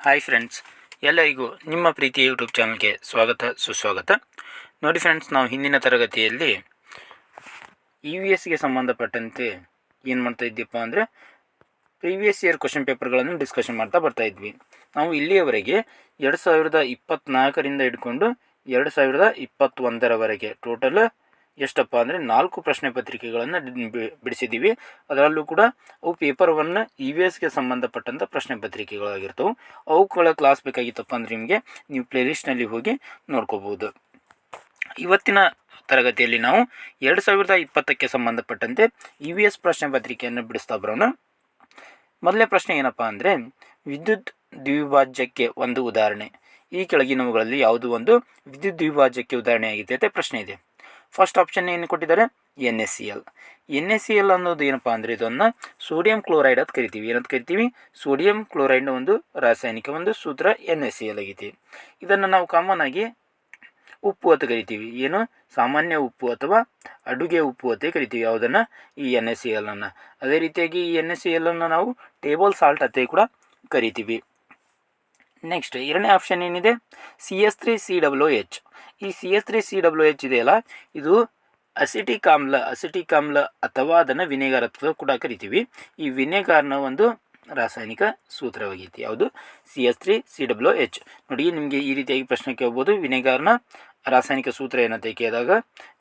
Hi friends ಎಲ್ಲರಿಗೂ ನಿಮ್ಮ ಪ್ರೀತಿಯ ಯೂಟ್ಯೂಬ್ ಚಾನಲ್ಗೆ ಸ್ವಾಗತ, ಸುಸ್ವಾಗತ. ನೋಡಿ ಫ್ರೆಂಡ್ಸ್ ನಾವು ಹಿಂದಿನ ತರಗತಿಯಲ್ಲಿ ಇ ವಿ ಎಸ್ಗೆ ಸಂಬಂಧಪಟ್ಟಂತೆ ಏನು ಮಾಡ್ತಾ ಇದ್ದೀಪ್ಪ ಅಂದರೆ ಪ್ರೀವಿಯಸ್ ಇಯರ್ ಕ್ವಶನ್ ಪೇಪರ್ಗಳನ್ನು ಡಿಸ್ಕಷನ್ ಮಾಡ್ತಾ ಬರ್ತಾ ಇದ್ವಿ. ನಾವು ಇಲ್ಲಿಯವರೆಗೆ ಎರಡು ಸಾವಿರದ ಇಪ್ಪತ್ತ್ನಾಲ್ಕರಿಂದ ಹಿಡ್ಕೊಂಡು ಎರಡು ಸಾವಿರದ ಇಪ್ಪತ್ತೊಂದರವರೆಗೆ ಟೋಟಲ್ ಎಷ್ಟಪ್ಪ ಅಂದರೆ ನಾಲ್ಕು ಪ್ರಶ್ನೆ ಪತ್ರಿಕೆಗಳನ್ನು ಬಿಡಿಸಿದ್ದೀವಿ ಅದರಲ್ಲೂ ಕೂಡ ಅವು ಪೇಪರ್ ಇ ವಿ ಎಸ್ಗೆ ಸಂಬಂಧಪಟ್ಟಂಥ ಪ್ರಶ್ನೆ ಪತ್ರಿಕೆಗಳಾಗಿರ್ತವೆ. ಅವುಗಳ ಕ್ಲಾಸ್ ಬೇಕಾಗಿತ್ತಪ್ಪ ಅಂದರೆ ನಿಮಗೆ ನೀವು ಪ್ಲೇಲಿಸ್ಟ್ನಲ್ಲಿ ಹೋಗಿ ನೋಡ್ಕೋಬೋದು ಇವತ್ತಿನ ತರಗತಿಯಲ್ಲಿ ನಾವು ಎರಡು ಸಾವಿರದ ಇಪ್ಪತ್ತಕ್ಕೆ ಸಂಬಂಧಪಟ್ಟಂತೆ ಇ ವಿ ಎಸ್ ಪ್ರಶ್ನೆ ಪತ್ರಿಕೆಯನ್ನು ಬಿಡಿಸ್ತಾ ಬರೋಣ. ಮೊದಲನೇ ಪ್ರಶ್ನೆ ಏನಪ್ಪ ಅಂದರೆ ವಿದ್ಯುತ್ ದ್ವಿಭಾಜ್ಯಕ್ಕೆ ಒಂದು ಉದಾಹರಣೆ. ಈ ಕೆಳಗಿನವುಗಳಲ್ಲಿ ಯಾವುದು ಒಂದು? ವಿದ್ಯುತ್ ದ್ವಿಭಾಜ್ಯಕ್ಕೆ ಉದಾಹರಣೆಯಾಗಿದೆ ಅಂತ ಪ್ರಶ್ನೆ ಇದೆ. ಫಸ್ಟ್ ಆಪ್ಷನ್ ಏನು ಕೊಟ್ಟಿದ್ದಾರೆ? N S C L N S C L ಅನ್ನೋದು ಏನಪ್ಪ ಅಂದರೆ ಇದನ್ನು ಸೋಡಿಯಂ ಕ್ಲೋರೈಡ್ ಅಂತ ಕರಿತೀವಿ. ಏನಂತ ಕರಿತೀವಿ? ಸೋಡಿಯಂ ಕ್ಲೋರೈಡ್ನ ಒಂದು ರಾಸಾಯನಿಕ ಒಂದು ಸೂತ್ರ ಎನ್ ಎಸ್ ಸಿ ಎಲ್ ಆಗೈತಿ. ಇದನ್ನು ನಾವು ಕಾಮನ್ ಆಗಿ ಉಪ್ಪು ಅಂತ ಕರಿತೀವಿ. ಏನು? ಸಾಮಾನ್ಯ ಉಪ್ಪು ಅಥವಾ ಅಡುಗೆ ಉಪ್ಪು ಅಂತ ಕರಿತೀವಿ. ಯಾವುದನ್ನು? ಈ ಎನ್ ಎಸ್ ಸಿ ಎಲ್ ಅನ್ನು. ಅದೇ ರೀತಿಯಾಗಿ ಈ ಎನ್ ಎಸ್ ಸಿ ಎಲ್ ಅನ್ನು ನಾವು ಟೇಬಲ್ ಸಾಲ್ಟ್ ಅಂತ ಕೂಡ ಕರಿತೀವಿ. ನೆಕ್ಸ್ಟ್ ಎರಡನೇ ಆಪ್ಷನ್ ಏನಿದೆ? C S three C W H ಈ C S three C W H ಇದೆಯಲ್ಲ? ಇದು ಅಸಿಟಿಕ್ ಆಮ್ಲ ಅಸಿಟಿಕ್ ಆಮ್ಲ ಅಥವಾ ಅದನ್ನು ವಿನೆಗಾರ್ ಅಥವಾ ಕೂಡ ಕರಿತೀವಿ. ಈ ವಿನೆಗಾರ್ನ ಒಂದು ರಾಸಾಯನಿಕ ಸೂತ್ರವಾಗೈತಿ. ಯಾವುದು? C S three C W H ನೋಡಿ, ನಿಮಗೆ ಈ ರೀತಿಯಾಗಿ ಪ್ರಶ್ನೆ ಕೇಳ್ಬೋದು. ವಿನೆಗಾರ್ನ ರಾಸಾಯನಿಕ ಸೂತ್ರ ಏನಂತ ಕೇಳಿದಾಗ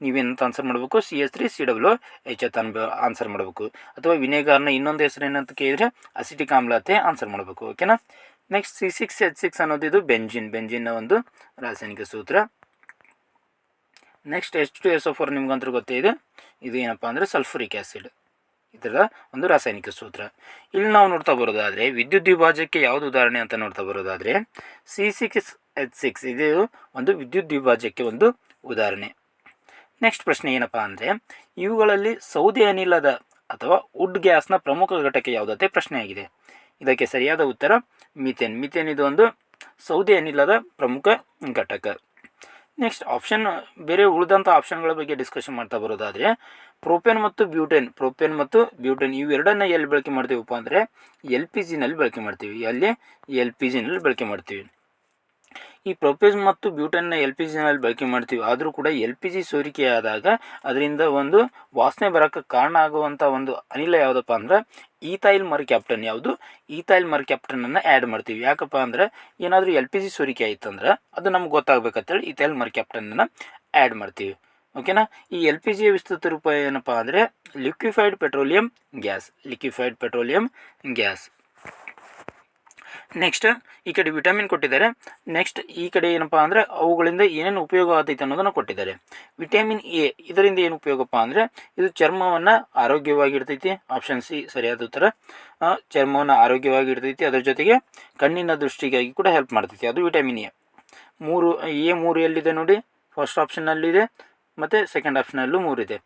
ನೀವೇನಂತ ಆನ್ಸರ್ ಮಾಡಬೇಕು? C S three C W H ಅಂತ ಆನ್ಸರ್ ಮಾಡಬೇಕು. ಅಥವಾ ವಿನೆಗಾರ್ನ ಇನ್ನೊಂದು ಹೆಸರು ಏನಂತ ಕೇಳಿದರೆ ಅಸಿಟಿಕ್ ಆಮ್ಲ ಅಂತ ಆನ್ಸರ್ ಮಾಡಬೇಕು. ಓಕೆನಾ next C six H six ಅನ್ನೋದು ಇದು ಬೆಂಜಿನ್. ಬೆಂಜಿನ್ನ ಒಂದು ರಾಸಾಯನಿಕ ಸೂತ್ರ. Next H two S O four ನಿಮ್ಗಂತೂ ಗೊತ್ತೇ ಇದೆ? ಇದು ಏನಪ್ಪ ಅಂದರೆ ಸಲ್ಫುರಿಕ್ ಆ್ಯಸಿಡ್ ಇದರ ಒಂದು ರಾಸಾಯನಿಕ ಸೂತ್ರ. ಇಲ್ಲಿ ನಾವು ನೋಡ್ತಾ ಬರೋದಾದರೆ ವಿದ್ಯುತ್ ವಿಭಾಜ್ಯಕ್ಕೆ ಯಾವುದು ಉದಾಹರಣೆ ಅಂತ ನೋಡ್ತಾ ಬರೋದಾದರೆ ಸಿ ಸಿಕ್ಸ್ ಎಚ್ ಸಿಕ್ಸ್ ಇದು ಒಂದು ವಿದ್ಯುತ್ ದ್ವಿಭಾಜ್ಯಕ್ಕೆ ಒಂದು ಉದಾಹರಣೆ. ನೆಕ್ಸ್ಟ್ ಪ್ರಶ್ನೆ ಏನಪ್ಪ ಅಂದರೆ ಇವುಗಳಲ್ಲಿ ಸೌದೆ ಅನಿಲದ ಅಥವಾ ವುಡ್ ಗ್ಯಾಸ್ನ ಪ್ರಮುಖ ಘಟಕ ಯಾವುದತ್ತೆ ಪ್ರಶ್ನೆಯಾಗಿದೆ ಇದಕ್ಕೆ ಸರಿಯಾದ ಉತ್ತರ ಮಿಥೇನ್. ಮಿಥೇನ್ ಇದು ಒಂದು ಸೌದೆ ಅನಿಲದ ಪ್ರಮುಖ ಘಟಕ. ನೆಕ್ಸ್ಟ್ ಆಪ್ಷನ್ ಬೇರೆ ಉಳಿದಂಥ ಆಪ್ಷನ್ಗಳ ಬಗ್ಗೆ ಡಿಸ್ಕಷನ್ ಮಾಡ್ತಾ ಬರೋದಾದರೆ ಪ್ರೋಪೇನ್ ಮತ್ತು ಬ್ಯೂಟೇನ್ ಪ್ರೋಪೇನ್ ಮತ್ತು ಬ್ಯೂಟೇನ್ ಇವೆರಡನ್ನ ಎಲ್ಲಿ ಬಳಕೆ ಮಾಡ್ತೀವಪ್ಪ ಅಂದರೆ ಎಲ್ ಪಿ ಜಿನಲ್ಲಿ ಬಳಕೆ ಮಾಡ್ತೀವಿ. ಅಲ್ಲಿ ಎಲ್ ಪಿ ಜಿನಲ್ಲಿ ಬಳಕೆ ಮಾಡ್ತೀವಿ. ಈ ಪ್ರೊಪೇಸ್ ಮತ್ತು ಬ್ಯೂಟನ್ನ ಎಲ್ ಪಿ ಜಿನಲ್ಲಿ ಬಳಕೆ ಮಾಡ್ತೀವಿ. ಆದರೂ ಕೂಡ ಎಲ್ ಪಿ ಜಿ ಸೋರಿಕೆ ಆದಾಗ ಅದರಿಂದ ಒಂದು ವಾಸನೆ ಬರೋಕ್ಕೆ ಕಾರಣ ಆಗುವಂಥ ಒಂದು ಅನಿಲ ಯಾವುದಪ್ಪ ಅಂದ್ರೆ ಈಥೈಲ್ ಮರ್ ಕ್ಯಾಪ್ಟನ್ ಯಾವುದು? ಈಥೈಲ್ ಮರ್ ಕ್ಯಾಪ್ಟನನ್ನು ಆ್ಯಡ್ ಮಾಡ್ತೀವಿ. ಯಾಕಪ್ಪ ಅಂದ್ರೆ ಏನಾದರೂ ಎಲ್ ಪಿ ಜಿ ಸೋರಿಕೆ ಆಯ್ತಂದ್ರೆ ಅದು ನಮ್ಗೆ ಗೊತ್ತಾಗಬೇಕಂತೇಳಿ ಈಥೈಲ್ ಮರ್ ಕ್ಯಾಪ್ಟನನ್ನು ಆ್ಯಡ್ ಮಾಡ್ತೀವಿ. ಓಕೆನಾ ಈ ಎಲ್ ಪಿ ಜಿಯ ವಿಸ್ತೃತ ರೂಪ ಏನಪ್ಪ ಅಂದರೆ liquefied petroleum gas liquefied petroleum gas next ಈ ಕಡೆ ವಿಟಮಿನ್ ಕೊಟ್ಟಿದ್ದಾರೆ. ನೆಕ್ಸ್ಟ್ ಈ ಕಡೆ ಏನಪ್ಪ ಅಂದರೆ ಅವುಗಳಿಂದ ಏನೇನು ಉಪಯೋಗ ಆಗ್ತೈತೆ ಅನ್ನೋದನ್ನು ಕೊಟ್ಟಿದ್ದಾರೆ. ವಿಟಮಿನ್ ಎ ಇದರಿಂದ ಏನು ಉಪಯೋಗಪ್ಪ ಅಂದರೆ ಇದು ಚರ್ಮವನ್ನು ಆರೋಗ್ಯವಾಗಿ ಇಡ್ತೈತಿ ಆಪ್ಷನ್ ಸಿ ಸರಿಯಾದ ಉತ್ತರ. ಚರ್ಮವನ್ನು ಆರೋಗ್ಯವಾಗಿ ಇಡ್ತೈತಿ ಅದರ ಜೊತೆಗೆ ಕಣ್ಣಿನ ದೃಷ್ಟಿಗಾಗಿ ಕೂಡ ಹೆಲ್ಪ್ ಮಾಡ್ತೈತಿ. ಅದು ವಿಟಮಿನ್ ಎ ಮೂರು ಎ ಮೂರು ಎಲ್ಲಿದೆ ನೋಡಿ? ಫಸ್ಟ್ ಆಪ್ಷನ್ನಲ್ಲಿದೆ ಮತ್ತು ಸೆಕೆಂಡ್ ಆಪ್ಷನಲ್ಲೂ ಮೂರಿದೆ.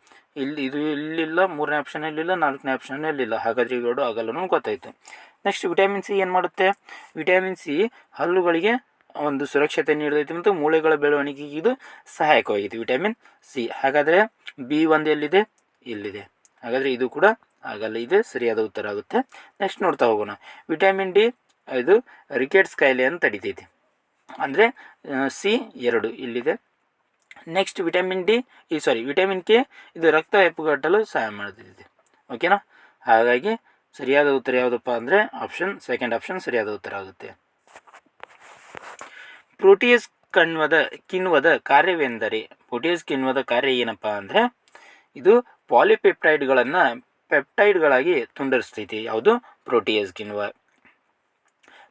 ಇಲ್ಲಿ ಇದು ಇಲ್ಲಿಲ್ಲ, ಮೂರನೇ ಆಪ್ಷನಲ್ಲಿಲ್ಲ ನಾಲ್ಕನೇ ಆಪ್ಷನಲ್ಲಿಲ್ಲ ಹಾಗಾದರೆ ಇವೆರಡು ಆಗಲ್ಲ ನಮ್ಗೆ ಗೊತ್ತಾಯಿತು. ನೆಕ್ಸ್ಟ್ ವಿಟಮಿನ್ ಸಿ ಏನು ಮಾಡುತ್ತೆ? ವಿಟಮಿನ್ ಸಿ ಹಲ್ಲುಗಳಿಗೆ ಒಂದು ಸುರಕ್ಷತೆ ನೀಡುತ್ತೈತೆ ಮತ್ತು ಮೂಳೆಗಳ ಬೆಳವಣಿಗೆಗೆ ಇದು ಸಹಾಯಕವಾಗಿದೆ. ವಿಟಮಿನ್ ಸಿ ಹಾಗಾದರೆ ಬಿ ಒಂದು ಎಲ್ಲಿದೆ? ಇಲ್ಲಿದೆ. ಹಾಗಾದರೆ ಇದು ಕೂಡ ಆಗಲ್ಲ. ಇದೆ ಸರಿಯಾದ ಉತ್ತರ ಆಗುತ್ತೆ. ನೆಕ್ಸ್ಟ್ ನೋಡ್ತಾ ಹೋಗೋಣ. ವಿಟಮಿನ್ ಡಿ ಇದು ರಿಕೆಟ್ಸ್ ಕಾಯಿಲೆಯನ್ನು ತಡಿತೈತಿ. ಅಂದರೆ ಸಿ ಎರಡು ಇಲ್ಲಿದೆ. ನೆಕ್ಸ್ಟ್ ವಿಟಮಿನ್ ಡಿ ಈ ಸಾರಿ ವಿಟಮಿನ್ ಕೆ ಇದು ರಕ್ತ ಹೆಪ್ಪುಗಟ್ಟಲು ಸಹಾಯ ಮಾಡುತ್ತಿದೆ. ಓಕೆನಾ ಹಾಗಾಗಿ ಸರಿಯಾದ ಉತ್ತರ ಯಾವುದಪ್ಪ ಅಂದರೆ ಆಪ್ಷನ್ ಸೆಕೆಂಡ್ ಆಪ್ಷನ್ ಸರಿಯಾದ ಉತ್ತರ ಆಗುತ್ತೆ. ಪ್ರೋಟಿಯಸ್ ಕಣ್ವದ, ಕಿಣ್ವದ ಕಾರ್ಯವೆಂದರೆ ಪ್ರೋಟಿಯಸ್ ಕಿಣ್ವದ ಕಾರ್ಯ ಏನಪ್ಪ ಅಂದರೆ, ಇದು ಪಾಲಿಪೆಪ್ಟೈಡ್ಗಳನ್ನು ಪೆಪ್ಟೈಡ್ಗಳಾಗಿ ತುಂಡರಿಸ್ತೈತಿ. ಯಾವುದು? ಪ್ರೋಟಿಯಸ್ ಕಿಣ್ವ.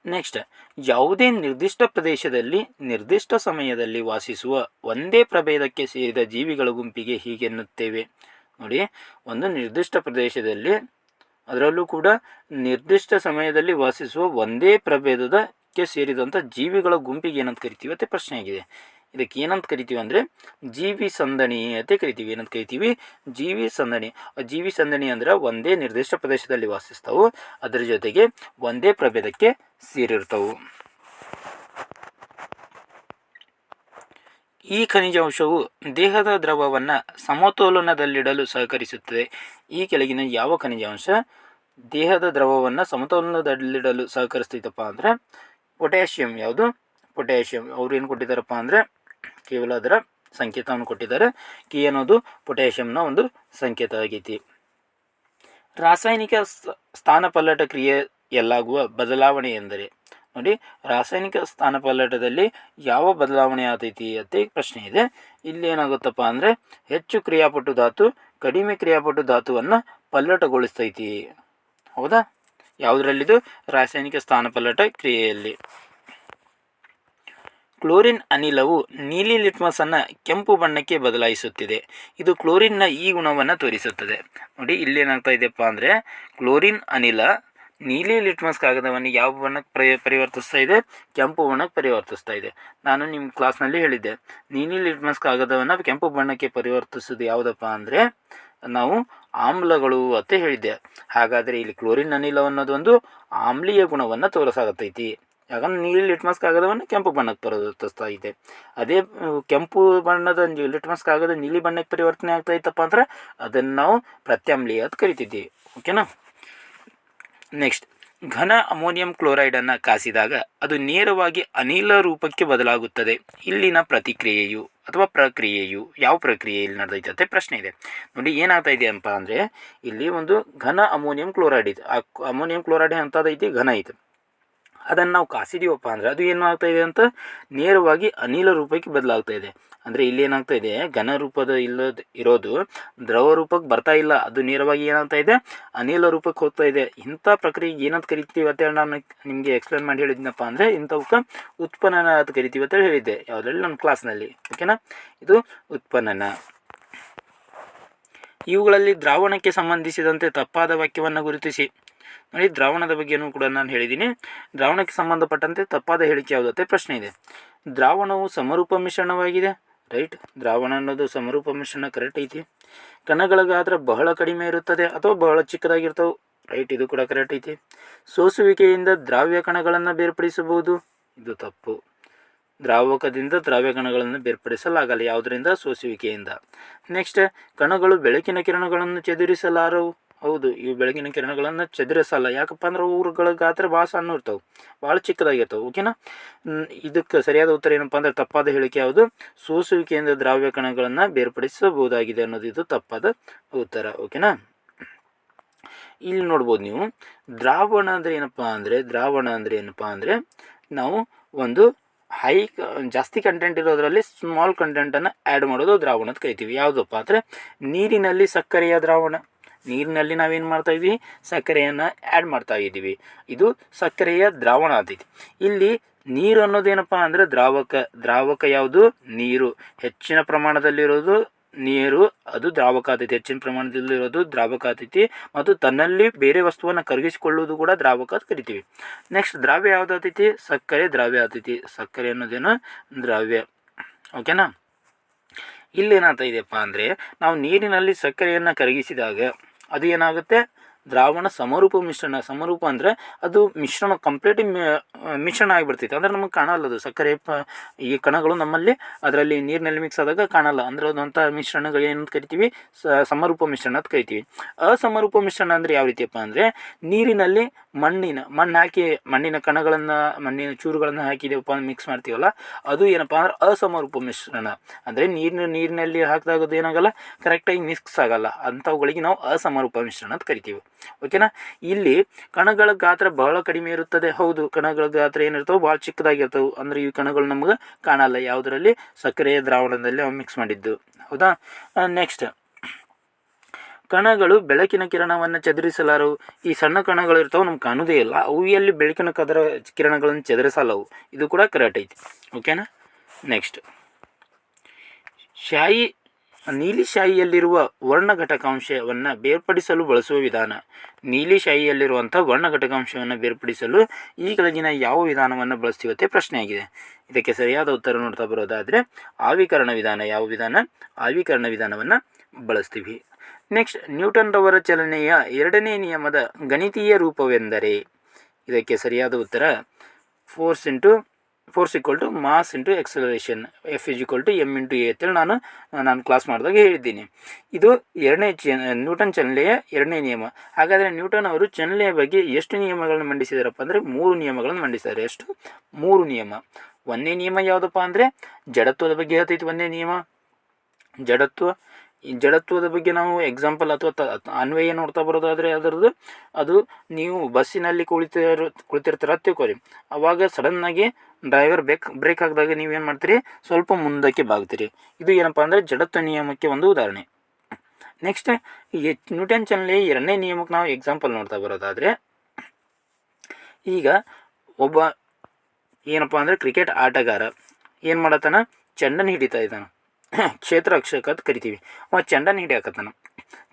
ನೆಕ್ಸ್ಟ್ ಯಾವುದೇ ನಿರ್ದಿಷ್ಟ ಪ್ರದೇಶದಲ್ಲಿ, ನಿರ್ದಿಷ್ಟ ಸಮಯದಲ್ಲಿ ವಾಸಿಸುವ ಒಂದೇ ಪ್ರಭೇದಕ್ಕೆ ಸೇರಿದ ಜೀವಿಗಳ ಗುಂಪಿಗೆ ಹೀಗೆನ್ನುತ್ತೇವೆ ನೋಡಿ, ಒಂದು ನಿರ್ದಿಷ್ಟ ಪ್ರದೇಶದಲ್ಲಿ, ಅದರಲ್ಲೂ ಕೂಡ ನಿರ್ದಿಷ್ಟ ಸಮಯದಲ್ಲಿ ವಾಸಿಸುವ ಒಂದೇ ಪ್ರಭೇದದಕ್ಕೆ ಸೇರಿದಂಥ ಜೀವಿಗಳ ಗುಂಪಿಗೆ ಏನಂತ ಕರಿತೀವಿ ಅಂತ ಪ್ರಶ್ನೆ ಆಗಿದೆ ಇದಕ್ಕೆ ಏನಂತ ಕರಿತೀವಿ ಅಂದರೆ ಜೀವಿ ಸಂದಣಿ ಅಂತ ಕರಿತೀವಿ. ಏನಂತ ಕರಿತೀವಿ? ಜೀವಿ ಸಂದಣಿ. ಜೀವಿ ಸಂದಣಿ ಅಂದ್ರೆ ಒಂದೇ ನಿರ್ದಿಷ್ಟ ಪ್ರದೇಶದಲ್ಲಿ ವಾಸಿಸ್ತಾವು. ಅದರ ಜೊತೆಗೆ ಒಂದೇ ಪ್ರಭೇದಕ್ಕೆ ಸೇರಿರ್ತಾವು. ಈ ಖನಿಜಾಂಶವು ದೇಹದ ದ್ರವವನ್ನು ಸಮತೋಲನದಲ್ಲಿಡಲು ಸಹಕರಿಸುತ್ತದೆ. ಈ ಕೆಳಗಿನ ಯಾವ ಖನಿಜಾಂಶ ದೇಹದ ದ್ರವವನ್ನು ಸಮತೋಲನದಲ್ಲಿಡಲು ಸಹಕರಿಸ್ತೈತಪ್ಪ ಅಂದರೆ ಪೊಟ್ಯಾಷಿಯಂ. ಯಾವುದು? ಪೊಟ್ಯಾಷಿಯಂ. ಅವ್ರು ಏನು ಕೊಟ್ಟಿದ್ದಾರಪ್ಪ ಅಂದರೆ ಕೇವಲ ಅದರ ಸಂಕೇತವನ್ನು ಕೊಟ್ಟಿದ್ದಾರೆ. ಕಿ ಅನ್ನೋದು ಪೊಟ್ಯಾಷಿಯಂನ ಒಂದು ಸಂಕೇತ ಆಗೈತಿ. ರಾಸಾಯನಿಕ ಸ್ಥಾನಪಲ್ಲಟ ಕ್ರಿಯೆಯಲ್ಲಾಗುವ ಬದಲಾವಣೆ ಎಂದರೆ? ನೋಡಿ, ರಾಸಾಯನಿಕ ಸ್ಥಾನಪಲ್ಲಟದಲ್ಲಿ ಯಾವ ಬದಲಾವಣೆ ಆತೈತಿ ಅಂತ ಪ್ರಶ್ನೆ ಇದೆ. ಇಲ್ಲಿ ಏನಾಗುತ್ತಪ್ಪ ಅಂದರೆ, ಹೆಚ್ಚು ಕ್ರಿಯಾಪಟು ಧಾತು, ಕಡಿಮೆ ಕ್ರಿಯಾಪಟು ಧಾತುವನ್ನು ಪಲ್ಲಟಗೊಳಿಸ್ತೈತಿ. ಹೌದಾ? ಯಾವುದರಲ್ಲಿದು? ರಾಸಾಯನಿಕ ಸ್ಥಾನಪಲ್ಲಟ ಕ್ರಿಯೆಯಲ್ಲಿ. ಕ್ಲೋರಿನ್ ಅನಿಲವು ನೀಲಿ ಲಿಟ್ಮಸ್ ಅನ್ನು ಕೆಂಪು ಬಣ್ಣಕ್ಕೆ ಬದಲಾಯಿಸುತ್ತಿದೆ. ಇದು ಕ್ಲೋರಿನ್ನ ಈ ಗುಣವನ್ನು ತೋರಿಸುತ್ತದೆ. ನೋಡಿ ಇಲ್ಲೇನಾಗ್ತಾ ಇದೆಯಪ್ಪ ಅಂದರೆ ಕ್ಲೋರಿನ್ ಅನಿಲ ನೀಲಿ ಲಿಟ್ಮಸ್ ಕಾಗದವನ್ನು ಯಾವ ಬಣ್ಣಕ್ಕೆ ಪರಿ ಪರಿವರ್ತಿಸ್ತಾ ಇದೆ? ಕೆಂಪು ಬಣ್ಣಕ್ಕೆ ಪರಿವರ್ತಿಸ್ತಾ ಇದೆ. ನಾನು ನಿಮ್ಮ ಕ್ಲಾಸ್ನಲ್ಲಿ ಹೇಳಿದ್ದೆ. ನೀಲಿ ಲಿಟ್ಮಸ್ ಕಾಗದವನ್ನು ಕೆಂಪು ಬಣ್ಣಕ್ಕೆ ಪರಿವರ್ತಿಸೋದು ಯಾವುದಪ್ಪ ಅಂದರೆ ನಾವು ಆಮ್ಲಗಳು ಅಂತ ಹೇಳಿದ್ದೆ. ಹಾಗಾದರೆ ಇಲ್ಲಿ ಕ್ಲೋರಿನ್ ಅನಿಲ ಅನ್ನೋದೊಂದು ಆಮ್ಲೀಯ ಗುಣವನ್ನು ತೋರಿಸಾಗತ್ತೈತಿ ಯಾಕಂದ್ರೆ ನೀಲಿ ಲಿಟ್ಮಸ್ ಕಾಗದವನ್ನು ಕೆಂಪು ಬಣ್ಣಕ್ಕೆ ಪರಿವರ್ತಿಸ್ತಾ ಇದೆ. ಅದೇ ಕೆಂಪು ಬಣ್ಣದ ಲಿಟ್ಮಸ್ ಕಾಗದ ನೀಲಿ ಬಣ್ಣಕ್ಕೆ ಪರಿವರ್ತನೆ ಆಗ್ತಾ ಇತ್ತಪ್ಪ ಅಂದ್ರೆ ಅದನ್ನು ನಾವು ಪ್ರತ್ಯಾಮ್ಲೀಯ ಅಂತ ಕರಿತಿದ್ದೀವಿ. ಓಕೆನಾ ನೆಕ್ಸ್ಟ್ ಘನ ಅಮೋನಿಯಂ ಕ್ಲೋರೈಡನ್ನು ಕಾಸಿದಾಗ ಅದು ನೇರವಾಗಿ ಅನಿಲ ರೂಪಕ್ಕೆ ಬದಲಾಗುತ್ತದೆ. ಇಲ್ಲಿನ ಪ್ರತಿಕ್ರಿಯೆಯು ಅಥವಾ ಪ್ರಕ್ರಿಯೆಯು ಯಾವ ಪ್ರಕ್ರಿಯೆಯಲ್ಲಿ ನಡೆದೈತೆ ಪ್ರಶ್ನೆ ಇದೆ. ನೋಡಿ, ಏನಾಗ್ತಾ ಇದೆಯಪ್ಪ ಅಂದರೆ ಇಲ್ಲಿ ಒಂದು ಘನ ಅಮೋನಿಯಂ ಕ್ಲೋರೈಡ್ ಇದೆ. ಆ ಅಮೋನಿಯಂ ಕ್ಲೋರೈಡ್ ಎಂಥದೈತಿ ಘನ ಐತೆ. ಅದನ್ನು ನಾವು ಕಾಸಿದೀವಪ್ಪ ಅಂದರೆ ಅದು ಏನು ಆಗ್ತಾಯಿದೆ ಅಂತ ನೇರವಾಗಿ ಅನಿಲ ರೂಪಕ್ಕೆ ಬದಲಾಗ್ತಾ ಇದೆ. ಅಂದರೆ ಇಲ್ಲಿ ಏನಾಗ್ತಾ ಇದೆ, ಘನ ರೂಪದ ಇಲ್ಲದ ಇರೋದು ದ್ರವ ರೂಪಕ್ಕೆ ಬರ್ತಾ ಇಲ್ಲ, ಅದು ನೇರವಾಗಿ ಏನಾಗ್ತಾ ಇದೆ, ಅನಿಲ ರೂಪಕ್ಕೆ ಹೋಗ್ತಾ ಇದೆ. ಇಂಥ ಪ್ರಕ್ರಿಯೆ ಏನಂತ ಕರಿತೀವಿ ಅಂತೇಳಿ ನಾನು ನಿಮಗೆ ಎಕ್ಸ್ಪ್ಲೇನ್ ಮಾಡಿ ಹೇಳಿದ್ನಪ್ಪ ಅಂದರೆ ಇಂಥವಕ್ಕೆ ಉತ್ಪನ್ನನ ಅಂತ ಕರಿತೀವಿ ಅಂತೇಳಿ ಹೇಳಿದ್ದೆ. ಯಾವುದ್ರಲ್ಲಿ? ನನ್ನ ಕ್ಲಾಸ್ನಲ್ಲಿ ಓಕೆನಾ ಇದು ಉತ್ಪನ್ನನ. ಇವುಗಳಲ್ಲಿ ದ್ರಾವಣಕ್ಕೆ ಸಂಬಂಧಿಸಿದಂತೆ ತಪ್ಪಾದ ವಾಕ್ಯವನ್ನು ಗುರುತಿಸಿ. ನೋಡಿ, ದ್ರಾವಣದ ಬಗ್ಗೆಯೂ ಕೂಡ ನಾನು ಹೇಳಿದ್ದೀನಿ. ದ್ರಾವಣಕ್ಕೆ ಸಂಬಂಧಪಟ್ಟಂತೆ ತಪ್ಪಾದ ಹೇಳಿಕೆ ಯಾವುದತ್ತೆ ಪ್ರಶ್ನೆ ಇದೆ. ದ್ರಾವಣವು ಸಮರೂಪ ಮಿಶ್ರಣವಾಗಿದೆ, ರೈಟ್? ದ್ರಾವಣ ಅನ್ನೋದು ಸಮರೂಪ ಮಿಶ್ರಣ ಕರೆಕ್ಟ್ ಐತಿ. ಕಣಗಳ ಗಾತ್ರ ಬಹಳ ಕಡಿಮೆ ಇರುತ್ತದೆ ಅಥವಾ ಬಹಳ ಚಿಕ್ಕದಾಗಿರ್ತವೆ, ರೈಟ್? ಇದು ಕೂಡ ಕರೆಕ್ಟ್ ಐತಿ. ಸೋಸುವಿಕೆಯಿಂದ ದ್ರಾವ್ಯ ಕಣಗಳನ್ನು ಬೇರ್ಪಡಿಸಬಹುದು, ಇದು ತಪ್ಪು. ದ್ರಾವಕದಿಂದ ದ್ರಾವ್ಯ ಕಣಗಳನ್ನು ಬೇರ್ಪಡಿಸಲಾಗಲ್ಲ, ಯಾವುದರಿಂದ? ಸೋಸುವಿಕೆಯಿಂದ. ನೆಕ್ಸ್ಟ್, ಕಣಗಳು ಬೆಳಕಿನ ಕಿರಣಗಳನ್ನು ಚದುರಿಸಲಾರವು. ಹೌದು, ಈ ಬೆಳಗಿನ ಕಿರಣಗಳನ್ನು ಚದುರಿಸಲ್ಲ. ಯಾಕಪ್ಪ ಅಂದ್ರೆ ಊರುಗಳ ಗಾತ್ರ ಭಾಳ ಸಣ್ಣ ಇರ್ತವೆ, ಭಾಳ ಚಿಕ್ಕದಾಗಿರ್ತವೆ ಓಕೆನಾ ಇದಕ್ಕೆ ಸರಿಯಾದ ಉತ್ತರ ಏನಪ್ಪ ಅಂದ್ರೆ ತಪ್ಪಾದ ಹೇಳಿಕೆ ಯಾವುದು? ಸೂಸುವಿಕೆಯಿಂದ ದ್ರಾವ್ಯ ಕಣಗಳನ್ನು ಬೇರ್ಪಡಿಸಬಹುದಾಗಿದೆ ಅನ್ನೋದು ಇದು ತಪ್ಪಾದ ಉತ್ತರ ಓಕೆನಾ ಇಲ್ಲಿ ನೋಡ್ಬೋದು ನೀವು, ದ್ರಾವಣ ಅಂದರೆ ಏನಪ್ಪ ಅಂದರೆ, ದ್ರಾವಣ ಅಂದರೆ ಏನಪ್ಪ ಅಂದರೆ, ನಾವು ಒಂದು ಹೈ ಜಾಸ್ತಿ ಕಂಟೆಂಟ್ ಇರೋದ್ರಲ್ಲಿ ಸ್ಮಾಲ್ ಕಂಟೆಂಟನ್ನು ಆ್ಯಡ್ ಮಾಡೋದು ದ್ರಾವಣ ಅಂತ ಕರಿತೀವಿ. ಯಾವುದಪ್ಪ ಅಂದರೆ, ನೀರಿನಲ್ಲಿ ಸಕ್ಕರೆಯ ದ್ರಾವಣ. ನೀರಿನಲ್ಲಿ ನಾವೇನು ಮಾಡ್ತಾ ಇದ್ವಿ? ಸಕ್ಕರೆಯನ್ನು ಆ್ಯಡ್ ಮಾಡ್ತಾ ಇದ್ದೀವಿ. ಇದು ಸಕ್ಕರೆಯ ದ್ರಾವಣ ಆಗ್ತೈತಿ ಇಲ್ಲಿ ನೀರು ಅನ್ನೋದೇನಪ್ಪ ಅಂದರೆ ದ್ರಾವಕ ದ್ರಾವಕ ಯಾವುದು? ನೀರು. ಹೆಚ್ಚಿನ ಪ್ರಮಾಣದಲ್ಲಿರೋದು ನೀರು, ಅದು ದ್ರಾವಕ ಆತೈತಿ ಹೆಚ್ಚಿನ ಪ್ರಮಾಣದಲ್ಲಿರೋದು ದ್ರಾವಕ ಆತೈತಿ ಮತ್ತು ತನ್ನಲ್ಲಿ ಬೇರೆ ವಸ್ತುವನ್ನು ಕರಗಿಸಿಕೊಳ್ಳುವುದು ಕೂಡ ದ್ರಾವಕ ಅಂತ ಕರಿತೀವಿ. ನೆಕ್ಸ್ಟ್ ದ್ರಾವ್ಯ ಯಾವ್ದು ಆತೈತಿ ಸಕ್ಕರೆ ದ್ರಾವ್ಯ ಆತೈತಿ ಸಕ್ಕರೆ ಅನ್ನೋದೇನು? ದ್ರಾವ್ಯ. ಓಕೆನಾ ಇಲ್ಲೇನಾಗ್ತಾ ಇದೆಯಪ್ಪ ಅಂದರೆ ನಾವು ನೀರಿನಲ್ಲಿ ಸಕ್ಕರೆಯನ್ನು ಕರಗಿಸಿದಾಗ ಅದು ಏನಾಗುತ್ತೆ? ದ್ರಾವಣ ಸಮರೂಪ ಮಿಶ್ರಣ. ಸಮರೂಪ ಅಂದರೆ ಅದು ಮಿಶ್ರಣ ಕಂಪ್ಲೀಟ್ ಮಿಶ್ರಣ ಆಗಿಬಿಡ್ತೈತೆ. ಅಂದರೆ ನಮಗೆ ಕಾಣಲ್ಲ ಅದು. ಸಕ್ಕರೆ ಈ ಕಣಗಳು ನಮ್ಮಲ್ಲಿ, ಅದರಲ್ಲಿ ನೀರಿನಲ್ಲಿ ಮಿಕ್ಸ್ ಆದಾಗ ಕಾಣಲ್ಲ. ಅಂದರೆ ಅದಂಥ ಮಿಶ್ರಣಗಳು ಏನಂತ ಕರಿತೀವಿ? ಸಮರೂಪ ಮಿಶ್ರಣ ಅಂತ ಕರಿತೀವಿ. ಅಸಮರೂಪ ಮಿಶ್ರಣ ಅಂದರೆ ಯಾವ ರೀತಿಯಪ್ಪ ಅಂದರೆ, ನೀರಿನಲ್ಲಿ ಮಣ್ಣಿನ, ಮಣ್ಣು ಹಾಕಿ ಮಣ್ಣಿನ ಕಣಗಳನ್ನು, ಮಣ್ಣಿನ ಚೂರುಗಳನ್ನು ಹಾಕಿದೇವಪ್ಪ ಮಿಕ್ಸ್ ಮಾಡ್ತೀವಲ್ಲ, ಅದು ಏನಪ್ಪ ಅಂದ್ರೆ ಅಸಮರೂಪ ಮಿಶ್ರಣ. ಅಂದರೆ ನೀರಿನ, ನೀರಿನಲ್ಲಿ ಹಾಕಿದಾಗ ಅದು ಏನಾಗಲ್ಲ ಕರೆಕ್ಟಾಗಿ ಮಿಕ್ಸ್ ಆಗಲ್ಲ. ಅಂಥವುಗಳಿಗೆ ನಾವು ಅಸಮರೂಪ ಮಿಶ್ರಣ ಅಂತ ಕರಿತೀವಿ. ಓಕೆನಾ ಇಲ್ಲಿ ಕಣಗಳ ಗಾತ್ರ ಬಹಳ ಕಡಿಮೆ ಇರುತ್ತದೆ. ಹೌದು, ಕಣಗಳ ಗಾತ್ರ ಏನಿರ್ತವೆ ಭಾಳ ಚಿಕ್ಕದಾಗಿರ್ತವೆ. ಅಂದರೆ ಈ ಕಣಗಳು ನಮ್ಗೆ ಕಾಣಲ್ಲ. ಯಾವುದರಲ್ಲಿ? ಸಕ್ಕರೆ, ದ್ರಾವಣದಲ್ಲಿ ಮಿಕ್ಸ್ ಮಾಡಿದ್ದು. ಹೌದಾ? ನೆಕ್ಸ್ಟ್ ಕಣಗಳು ಬೆಳಕಿನ ಕಿರಣವನ್ನು ಚದುರಿಸಲಾರವು ಈ ಸಣ್ಣ ಕಣಗಳು ಇರ್ತಾವೆ ನಮ್ಗೆ ಕಾಣೋದೇ ಇಲ್ಲ. ಅವು ಎಲ್ಲಿ ಬೆಳಕಿನ ಕದರ ಕಿರಣಗಳನ್ನು ಚದುರಿಸಲ್ಲವು ಇದು ಕೂಡ ಕರೆಕ್ಟ್ ಐತಿ. ಓಕೆನಾ ನೆಕ್ಸ್ಟ್ ಶಾಯಿ, ನೀಲಿ ಶಾಯಿಯಲ್ಲಿರುವ ವರ್ಣ ಘಟಕಾಂಶವನ್ನು ಬೇರ್ಪಡಿಸಲು ಬಳಸುವ ವಿಧಾನ. ನೀಲಿ ಶಾಯಿಯಲ್ಲಿರುವಂಥ ವರ್ಣ ಘಟಕಾಂಶವನ್ನು ಬೇರ್ಪಡಿಸಲು ಈ ಕೆಳಗಿನ ಯಾವ ವಿಧಾನವನ್ನು ಬಳಸ್ತೀವತ್ತೆ ಪ್ರಶ್ನೆಯಾಗಿದೆ ಇದಕ್ಕೆ ಸರಿಯಾದ ಉತ್ತರ ನೋಡ್ತಾ ಬರೋದಾದರೆ, ಆವಿಕರಣ ವಿಧಾನ. ಯಾವ ವಿಧಾನ? ಆವಿಕರಣ ವಿಧಾನವನ್ನು ಬಳಸ್ತೀವಿ. ನೆಕ್ಸ್ಟ್ ನ್ಯೂಟನ್ ರವರ ಚಲನೆಯ ಎರಡನೇ ನಿಯಮದ ಗಣಿತೀಯ ರೂಪವೆಂದರೆ, ಇದಕ್ಕೆ ಸರಿಯಾದ ಉತ್ತರ force into force equal to mass into acceleration F is equal to M into A ಅಂತೇಳಿ ನಾನು ನಾನು ಕ್ಲಾಸ್ ಮಾಡಿದಾಗ ಹೇಳಿದ್ದೀನಿ. ಇದು ಎರಡನೇ ಚ, ನ್ಯೂಟನ್ ಚಲನೆಯ ಎರಡನೇ ನಿಯಮ. ಹಾಗಾದರೆ ನ್ಯೂಟನ್ ಅವರು ಚಲನೆಯ ಬಗ್ಗೆ ಎಷ್ಟು ನಿಯಮಗಳನ್ನು ಮಂಡಿಸಿದಾರಪ್ಪ ಅಂದರೆ ಮೂರು ನಿಯಮಗಳನ್ನು ಮಂಡಿಸಿದ್ದಾರೆ. ಎಷ್ಟು? ಮೂರು ನಿಯಮ. ಒಂದನೇ ನಿಯಮ ಯಾವುದಪ್ಪ ಅಂದರೆ ಜಡತ್ವದ ಬಗ್ಗೆ ಹೇಳ್ತೈತಿ ಒಂದನೇ ನಿಯಮ. ಜಡತ್ವ ಜಡತ್ವದ ಬಗ್ಗೆ ನಾವು ಎಕ್ಸಾಂಪಲ್ ಅಥವಾ ತ ಅನ್ವಯ ನೋಡ್ತಾ ಬರೋದಾದರೆ ಅದರದ್ದು ಅದು ನೀವು ಬಸ್ಸಿನಲ್ಲಿ ಕುಳಿತಿರೋ, ಕುಳಿತಿರ್ತೀರ ತಿಳ್ಕೊರಿ ಅವಾಗ ಸಡನ್ನಾಗಿ ಡ್ರೈವರ್ ಬ್ರೇಕ್ ಬ್ರೇಕ್ ಹಾಕಿದಾಗ ಏನು ಮಾಡ್ತೀರಿ? ಸ್ವಲ್ಪ ಮುಂದಕ್ಕೆ ಬಾಗ್ತೀರಿ. ಇದು ಏನಪ್ಪ ಅಂದರೆ ಜಡತ್ವ ನಿಯಮಕ್ಕೆ ಒಂದು ಉದಾಹರಣೆ. ನೆಕ್ಸ್ಟ್ ನ್ಯೂಟನ್ ಚಲನೆ ಎರಡನೇ ನಿಯಮಕ್ಕೆ ನಾವು ಎಕ್ಸಾಂಪಲ್ ನೋಡ್ತಾ ಬರೋದಾದರೆ, ಈಗ ಒಬ್ಬ ಏನಪ್ಪ ಅಂದರೆ ಕ್ರಿಕೆಟ್ ಆಟಗಾರ ಏನು ಮಾಡತ್ತಾನ? ಚೆಂಡನ್ನು ಹಿಡಿತಾ ಇದ್ದಾನೆ. ಕ್ಷೇತ್ರ ರಕ್ಷಕ ಅಂತ ಕರಿತೀವಿ. ಅವ ಚೆಂಡನ್ನು ಹಿಡಿಯಾಕತ್ತಾನ.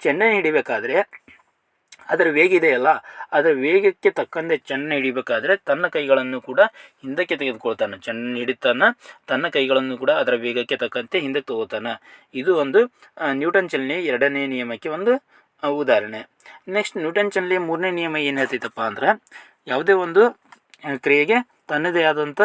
ಚೆಂಡನ್ನು ಹಿಡಿಬೇಕಾದ್ರೆ ಅದರ ವೇಗ ಇದೆಯಲ್ಲ ಅದರ ವೇಗಕ್ಕೆ ತಕ್ಕಂತೆ ಚೆಂಡನ್ನು ಹಿಡಿಬೇಕಾದ್ರೆ ತನ್ನ ಕೈಗಳನ್ನು ಕೂಡ ಹಿಂದಕ್ಕೆ ತೆಗೆದುಕೊಳ್ತಾನೆ. ಚೆಂಡನ್ನು ಹಿಡಿತಾನ, ತನ್ನ ಕೈಗಳನ್ನು ಕೂಡ ಅದರ ವೇಗಕ್ಕೆ ತಕ್ಕಂತೆ ಹಿಂದಕ್ಕೆ ತಗೋತಾನೆ. ಇದು ಒಂದು ನ್ಯೂಟನ್ ಚಲನೆ ಎರಡನೇ ನಿಯಮಕ್ಕೆ ಒಂದು ಉದಾಹರಣೆ. ನೆಕ್ಸ್ಟ್ ನ್ಯೂಟನ್ ಚಲನೆ ಮೂರನೇ ನಿಯಮ ಏನು ಹೇಳ್ತೈತಪ್ಪ ಅಂದ್ರೆ, ಯಾವುದೇ ಒಂದು ಕ್ರಿಯೆಗೆ ತನ್ನದೇ ಆದಂಥ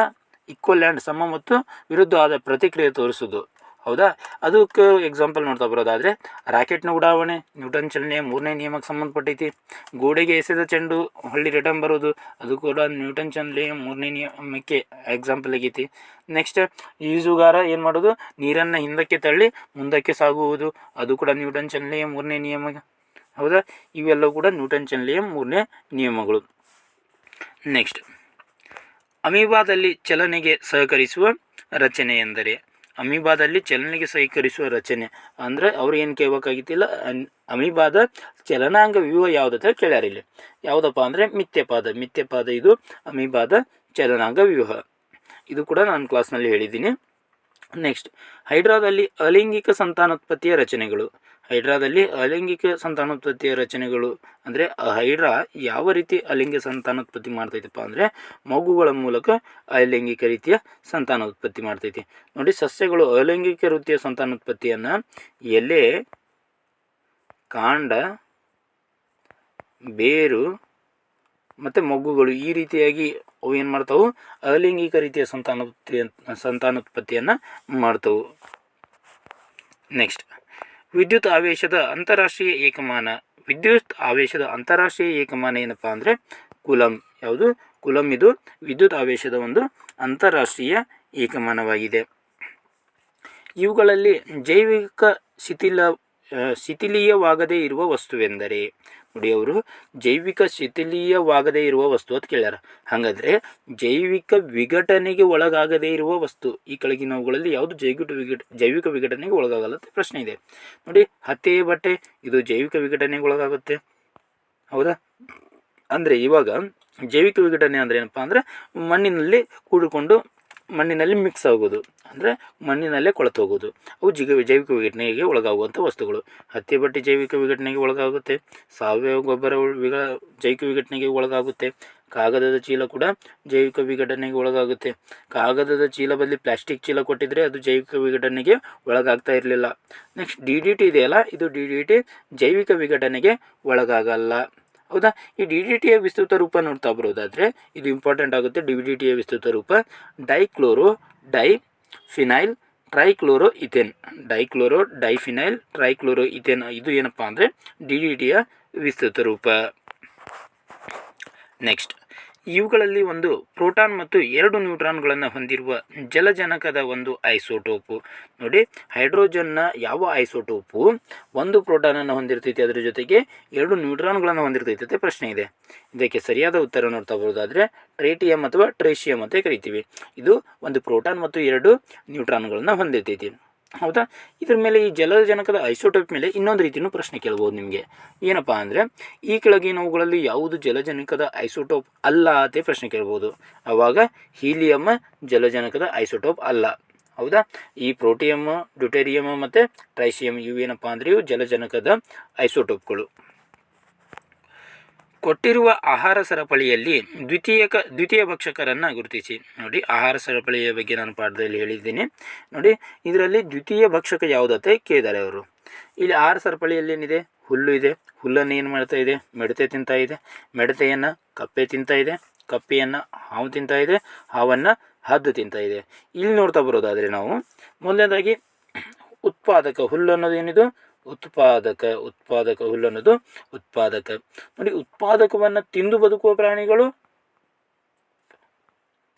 ಈಕ್ವಲ್ ಆ್ಯಂಡ್ ಸಮ ಮತ್ತು ವಿರುದ್ಧವಾದ ಪ್ರತಿಕ್ರಿಯೆ ತೋರಿಸೋದು ಹೌದಾ? ಅದಕ್ಕೆ ಎಕ್ಸಾಂಪಲ್ ನೋಡ್ತಾ ಬರೋದಾದರೆ ರಾಕೆಟ್ನ ಉಡಾವಣೆ, ನ್ಯೂಟನ್ ಚಲನೆ ಮೂರನೇ ನಿಯಮಕ್ಕೆ ಸಂಬಂಧಪಟ್ಟೈತಿ. ಗೋಡೆಗೆ ಎಸೆದ ಚೆಂಡು, ಹೊಳ್ಳಿ ರಿಟರ್ನ್ ಬರೋದು, ಅದು ಕೂಡ ನ್ಯೂಟನ್ ಚಲನೆ ಮೂರನೇ ನಿಯಮಕ್ಕೆ ಎಕ್ಸಾಂಪಲ್ ಆಗೈತಿ. ನೆಕ್ಸ್ಟ್ ಈಜುಗಾರ ಏನು ಮಾಡೋದು? ನೀರನ್ನು ಹಿಂದಕ್ಕೆ ತಳ್ಳಿ, ಮುಂದಕ್ಕೆ ಸಾಗುವುದು, ಅದು ಕೂಡ ನ್ಯೂಟನ್ ಚಲನೆ ಮೂರನೇ ನಿಯಮ. ಹೌದಾ? ಇವೆಲ್ಲವೂ ಕೂಡ ನ್ಯೂಟನ್ ಚಲನೆಯ ಮೂರನೇ ನಿಯಮಗಳು. ನೆಕ್ಸ್ಟ್ ಅಮೀಬಾದಲ್ಲಿ ಚಲನೆಗೆ ಸಹಕರಿಸುವ ರಚನೆ ಎಂದರೆ ಅಮೀಬಾದಲ್ಲಿ ಚಲನೆಗೆ ಸಹಕರಿಸುವ ರಚನೆ. ಅಂದರೆ ಅವ್ರು ಏನು ಕೇಳಬೇಕಾಗಿತ್ತಿಲ್ಲ ಅಮೀಬಾದ ಚಲನಾಂಗ ವ್ಯೂಹ ಯಾವುದಂತ ಕೇಳ್ಯಾರ ಇಲ್ಲಿ. ಯಾವುದಪ್ಪ ಅಂದರೆ ಮಿಥ್ಯಪಾದ. ಮಿಥ್ಯಪಾದ ಇದು ಅಮೀಬಾದ ಚಲನಾಂಗ ವ್ಯೂಹ. ಇದು ಕೂಡ ನಾನು ಕ್ಲಾಸ್ನಲ್ಲಿ ಹೇಳಿದ್ದೀನಿ. ನೆಕ್ಸ್ಟ್ ಹೈಡ್ರಾದಲ್ಲಿ ಅಲಿಂಗಿಕ ಸಂತಾನೋತ್ಪತ್ತಿಯ ರಚನೆಗಳು. ಹೈಡ್ರಾದಲ್ಲಿ ಅಲೈಂಗಿಕ ಸಂತಾನೋತ್ಪತ್ತಿಯ ರಚನೆಗಳು ಅಂದರೆ ಹೈಡ್ರಾ ಯಾವ ರೀತಿ ಅಲೈಂಗಿಕ ಸಂತಾನೋತ್ಪತ್ತಿ ಮಾಡ್ತೈತಪ್ಪ ಅಂದರೆ ಮಗುಗಳ ಮೂಲಕ ಅಲೈಂಗಿಕ ರೀತಿಯ ಸಂತಾನೋತ್ಪತ್ತಿ ಮಾಡ್ತೈತಿ. ನೋಡಿ ಸಸ್ಯಗಳು ಅಲೈಂಗಿಕ ವೃತ್ತಿಯ ಸಂತಾನೋತ್ಪತ್ತಿಯನ್ನು ಎಲೆ, ಕಾಂಡ, ಬೇರು ಮತ್ತು ಮೊಗ್ಗುಗಳು ಈ ರೀತಿಯಾಗಿ ಅವು ಏನು ಮಾಡ್ತಾವು? ಅಲೈಂಗಿಕ ರೀತಿಯ ಸಂತಾನೋತ್ಪತ್ತಿ ಸಂತಾನೋತ್ಪತ್ತಿಯನ್ನು ಮಾಡ್ತವು. ನೆಕ್ಸ್ಟ್ ವಿದ್ಯುತ್ ಆವೇಶದ ಅಂತಾರಾಷ್ಟ್ರೀಯ ಏಕಮಾನ. ವಿದ್ಯುತ್ ಆವೇಶದ ಅಂತಾರಾಷ್ಟ್ರೀಯ ಏಕಮಾನ ಏನಪ್ಪಾ ಅಂದರೆ ಕುಲಂ. ಯಾವುದು? ಕುಲಂ ಇದು ವಿದ್ಯುತ್ ಆವೇಶದ ಒಂದು ಅಂತಾರಾಷ್ಟ್ರೀಯ ಏಕಮಾನವಾಗಿದೆ. ಇವುಗಳಲ್ಲಿ ಜೈವಿಕ ಶಿಥಿಲ ಶಿಥಿಲೀಯವಾಗದೇ ಇರುವ ವಸ್ತುವೆಂದರೆ ಅವರು ಜೈವಿಕ ಶಿಥಿಲೀಯವಾಗದೇ ಇರುವ ವಸ್ತು ಅಂತ ಕೇಳ್ಯಾರ. ಹಾಗಾದರೆ ಜೈವಿಕ ವಿಘಟನೆಗೆ ಒಳಗಾಗದೇ ಇರುವ ವಸ್ತು ಈ ಕೆಳಗಿನವುಗಳಲ್ಲಿ ಯಾವುದು ಜೈವಿಕ ವಿಘಟ, ಜೈವಿಕ ವಿಘಟನೆಗೆ ಒಳಗಾಗಲ್ಲ ಅಂತ ಪ್ರಶ್ನೆ ಇದೆ. ನೋಡಿ, ಹತ್ತಿ, ಬಟ್ಟೆ, ಇದು ಜೈವಿಕ ವಿಘಟನೆಗೆ ಒಳಗಾಗುತ್ತೆ. ಹೌದಾ? ಅಂದರೆ ಇವಾಗ ಜೈವಿಕ ವಿಘಟನೆ ಅಂದರೆ ಏನಪ್ಪ ಅಂದರೆ ಮಣ್ಣಿನಲ್ಲಿ ಕೂಡಿಕೊಂಡು ಮಣ್ಣಿನಲ್ಲಿ ಮಿಕ್ಸ್ ಆಗೋದು. ಅಂದರೆ ಮಣ್ಣಿನಲ್ಲೇ ಕೊಳೆತೋಗೋದು ಅವು ಜಿಗ ಜೈವಿಕ ವಿಘಟನೆಗೆ ಒಳಗಾಗುವಂಥ ವಸ್ತುಗಳು. ಹತ್ತಿ ಬಟ್ಟೆ ಜೈವಿಕ ವಿಘಟನೆಗೆ ಒಳಗಾಗುತ್ತೆ. ಸಾವಯವ ಗೊಬ್ಬರ ವಿಘ ಜೈವಿಕ ವಿಘಟನೆಗೆ ಒಳಗಾಗುತ್ತೆ. ಕಾಗದದ ಚೀಲ ಕೂಡ ಜೈವಿಕ ವಿಘಟನೆಗೆ ಒಳಗಾಗುತ್ತೆ. ಕಾಗದದ ಚೀಲ ಬದಲಿ ಪ್ಲಾಸ್ಟಿಕ್ ಚೀಲ ಕೊಟ್ಟಿದ್ರೆ ಅದು ಜೈವಿಕ ವಿಘಟನೆಗೆ ಒಳಗಾಗ್ತಾ ಇರಲಿಲ್ಲ. ನೆಕ್ಸ್ಟ್ ಡಿ ಡಿ ಟಿ ಇದೆಯಲ್ಲ? ಇದು ಡಿ ಡಿ ಟಿ ಜೈವಿಕ ವಿಘಟನೆಗೆ ಒಳಗಾಗಲ್ಲ. ಹೌದಾ? ಈ ಡಿ ಡಿ ಟಿಯ ವಿಸ್ತೃತ ರೂಪ ನೋಡ್ತಾ ಬರೋದಾದರೆ ಇದು ಇಂಪಾರ್ಟೆಂಟ್ ಆಗುತ್ತೆ. ಡಿ ಡಿ ಟಿಯ ವಿಸ್ತೃತ ರೂಪ. Dichloro dye phenyl trichloro ethane dichloro diphenyl trichloro ethane ಇದು ಏನಪ್ಪ ಅಂದರೆ ಡಿ ಡಿ ಟಿಯ ವಿಸ್ತೃತ ರೂಪ. ನೆಕ್ಸ್ಟ್ ಇವುಗಳಲ್ಲಿ ಒಂದು ಪ್ರೋಟಾನ್ ಮತ್ತು ಎರಡು ನ್ಯೂಟ್ರಾನ್ಗಳನ್ನು ಹೊಂದಿರುವ ಜಲಜನಕದ ಒಂದು ಐಸೋಟೋಪು. ನೋಡಿ, ಹೈಡ್ರೋಜನ್ನ ಯಾವ ಐಸೋಟೋಪು? ಒಂದು ಪ್ರೋಟಾನನ್ನು ಹೊಂದಿರ್ತೈತಿ, ಅದರ ಜೊತೆಗೆ ಎರಡು ನ್ಯೂಟ್ರಾನ್ಗಳನ್ನು ಹೊಂದಿರ್ತೈತಿ ಅಂತ ಪ್ರಶ್ನೆ ಇದೆ. ಇದಕ್ಕೆ ಸರಿಯಾದ ಉತ್ತರ ನೋಡ್ತಾ ಬರೋದಾದರೆ, ಟ್ರೇಟಿಯಂ ಅಥವಾ ಟ್ರೇಷಿಯಂ ಅಂತ ಕರಿತೀವಿ. ಇದು ಒಂದು ಪ್ರೋಟಾನ್ ಮತ್ತು ಎರಡು ನ್ಯೂಟ್ರಾನ್ಗಳನ್ನು ಹೊಂದಿರ್ತೈತಿ. ಹೌದಾ? ಇದ್ರ ಮೇಲೆ ಈ ಜಲಜನಕದ ಐಸೋಟೋಪ್ ಮೇಲೆ ಇನ್ನೊಂದು ರೀತಿಯೂ ಪ್ರಶ್ನೆ ಕೇಳ್ಬೋದು ನಿಮಗೆ. ಏನಪ್ಪ ಅಂದರೆ, ಈ ಕೆಳಗಿನವುಗಳಲ್ಲಿ ಯಾವುದು ಜಲಜನಕದ ಐಸೋಟೋಪ್ ಅಲ್ಲ ಅಂತ ಪ್ರಶ್ನೆ ಕೇಳ್ಬೋದು. ಆವಾಗ ಹೀಲಿಯಮ್ ಜಲಜನಕದ ಐಸೋಟೋಪ್ ಅಲ್ಲ. ಹೌದಾ? ಈ ಪ್ರೋಟಿಯಮ್ ಡ್ಯೂಟೇರಿಯಮ್ ಮತ್ತು ಟ್ರೈಸಿಯಮ್ ಇವು ಏನಪ್ಪ ಅಂದರೆ ಇವು ಜಲಜನಕದ ಐಸೋಟೋಪ್ಗಳು. ಕೊಟ್ಟಿರುವ ಆಹಾರ ಸರಪಳಿಯಲ್ಲಿ ದ್ವಿತೀಯಕ ದ್ವಿತೀಯ ಭಕ್ಷಕರನ್ನು ಗುರುತಿಸಿ. ನೋಡಿ, ಆಹಾರ ಸರಪಳಿಯ ಬಗ್ಗೆ ನಾನು ಪಾಠದಲ್ಲಿ ಹೇಳಿದ್ದೀನಿ. ನೋಡಿ, ಇದರಲ್ಲಿ ದ್ವಿತೀಯ ಭಕ್ಷಕ ಯಾವುದತ್ತೆ? ಕೇಳಿದ್ದಾರೆ ಅವರು. ಇಲ್ಲಿ ಆಹಾರ ಸರಪಳಿಯಲ್ಲಿ ಏನಿದೆ? ಹುಲ್ಲು ಇದೆ. ಹುಲ್ಲನ್ನು ಏನು ಮಾಡ್ತಾ ಇದೆ? ಮೆಡತೆ ತಿಂತಾ ಇದೆ. ಮೆಡತೆಯನ್ನು ಕಪ್ಪೆ ತಿಂತಾ ಇದೆ. ಕಪ್ಪೆಯನ್ನು ಹಾವು ತಿಂತಾ ಇದೆ. ಹಾವನ್ನು ಹದ್ದು ತಿಂತಾ ಇದೆ. ಇಲ್ಲಿ ನೋಡ್ತಾ ಬರೋದಾದರೆ ನಾವು, ಮೊದಲನೇದಾಗಿ ಉತ್ಪಾದಕ ಹುಲ್ಲು ಅನ್ನೋದು ಏನಿದು? ಉತ್ಪಾದಕ ಉತ್ಪಾದಕ ಹುಲ್ಲು ಅನ್ನೋದು ಉತ್ಪಾದಕ. ನೋಡಿ, ಉತ್ಪಾದಕವನ್ನು ತಿಂದು ಬದುಕುವ ಪ್ರಾಣಿಗಳು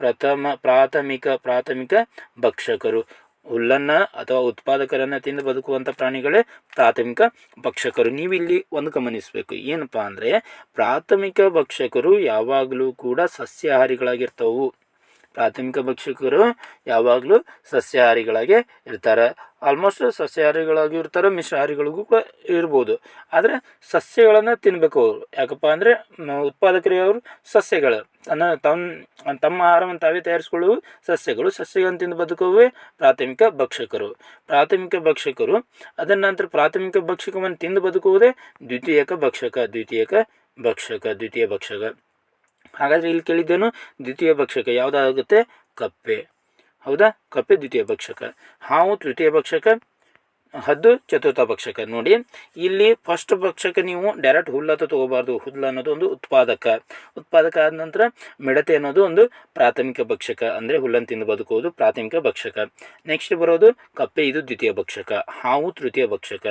ಪ್ರಥಮ, ಪ್ರಾಥಮಿಕ ಪ್ರಾಥಮಿಕ ಭಕ್ಷಕರು. ಹುಲ್ಲನ್ನು ಅಥವಾ ಉತ್ಪಾದಕರನ್ನು ತಿಂದು ಬದುಕುವಂಥ ಪ್ರಾಣಿಗಳೇ ಪ್ರಾಥಮಿಕ ಭಕ್ಷಕರು. ನೀವಿಲ್ಲಿ ಒಂದು ಗಮನಿಸಬೇಕು. ಏನಪ್ಪ ಅಂದರೆ ಪ್ರಾಥಮಿಕ ಭಕ್ಷಕರು ಯಾವಾಗಲೂ ಕೂಡ ಸಸ್ಯಾಹಾರಿಗಳಾಗಿರ್ತವು. ಪ್ರಾಥಮಿಕ ಭಕ್ಷಕರು ಯಾವಾಗಲೂ ಸಸ್ಯಾಹಾರಿಗಳಾಗೆ ಇರ್ತಾರೆ. ಆಲ್ಮೋಸ್ಟ್ ಸಸ್ಯಾಹಾರಿಗಳಾಗಿ ಇರ್ತಾರೆ, ಮಿಶ್ರಹಾರಿಗಳಿಗೂ ಕೂಡ ಇರ್ಬೋದು. ಆದರೆ ಸಸ್ಯಗಳನ್ನು ತಿನ್ನಬೇಕು ಅವರು. ಯಾಕಪ್ಪ ಅಂದರೆ ಉತ್ಪಾದಕರಿಗೆ ಅವರು ಸಸ್ಯಗಳು. ತನ್ನ ತಮ್ಮ ತಮ್ಮ ಆಹಾರವನ್ನು ತಾವೇ ತಯಾರಿಸ್ಕೊಳ್ಳುವ ಸಸ್ಯಗಳು. ಸಸ್ಯಗಳನ್ನು ತಿಂದು ಬದುಕುವೇ ಪ್ರಾಥಮಿಕ ಭಕ್ಷಕರು. ಪ್ರಾಥಮಿಕ ಭಕ್ಷಕರು ಅದರ ನಂತರ ಪ್ರಾಥಮಿಕ ಭಕ್ಷಕವನ್ನು ತಿಂದು ಬದುಕುವುದೇ ದ್ವಿತೀಯಕ ಭಕ್ಷಕ ದ್ವಿತೀಯಕ ಭಕ್ಷಕ, ದ್ವಿತೀಯ ಭಕ್ಷಕ. ಹಾಗಾದರೆ ಇಲ್ಲಿ ಕೇಳಿದ್ದೇನು? ದ್ವಿತೀಯ ಭಕ್ಷಕ. ಯಾವುದಾಗುತ್ತೆ? ಕಪ್ಪೆ. ಹೌದಾ? ಕಪ್ಪೆ ದ್ವಿತೀಯ ಭಕ್ಷಕ. ಹಾವು ತೃತೀಯ ಭಕ್ಷಕ, ಹದ್ದು ಚತುರ್ಥ ಭಕ್ಷಕ. ನೋಡಿ, ಇಲ್ಲಿ ಫಸ್ಟ್ ಭಕ್ಷಕ ನೀವು ಡೈರೆಕ್ಟ್ ಹುಲ್ಲತ್ತ ತಗೋಬಾರ್ದು. ಹುಲ್ಲು ಅನ್ನೋದು ಒಂದು ಉತ್ಪಾದಕ. ಉತ್ಪಾದಕ ಆದ ನಂತರ ಮಿಡತೆ ಅನ್ನೋದು ಒಂದು ಪ್ರಾಥಮಿಕ ಭಕ್ಷಕ. ಅಂದರೆ ಹುಲ್ಲನ್ನು ತಿಂದು ಬದುಕುವುದು ಪ್ರಾಥಮಿಕ ಭಕ್ಷಕ. ನೆಕ್ಸ್ಟ್ ಬರೋದು ಕಪ್ಪೆ, ಇದು ದ್ವಿತೀಯ ಭಕ್ಷಕ. ಹಾವು ತೃತೀಯ ಭಕ್ಷಕ.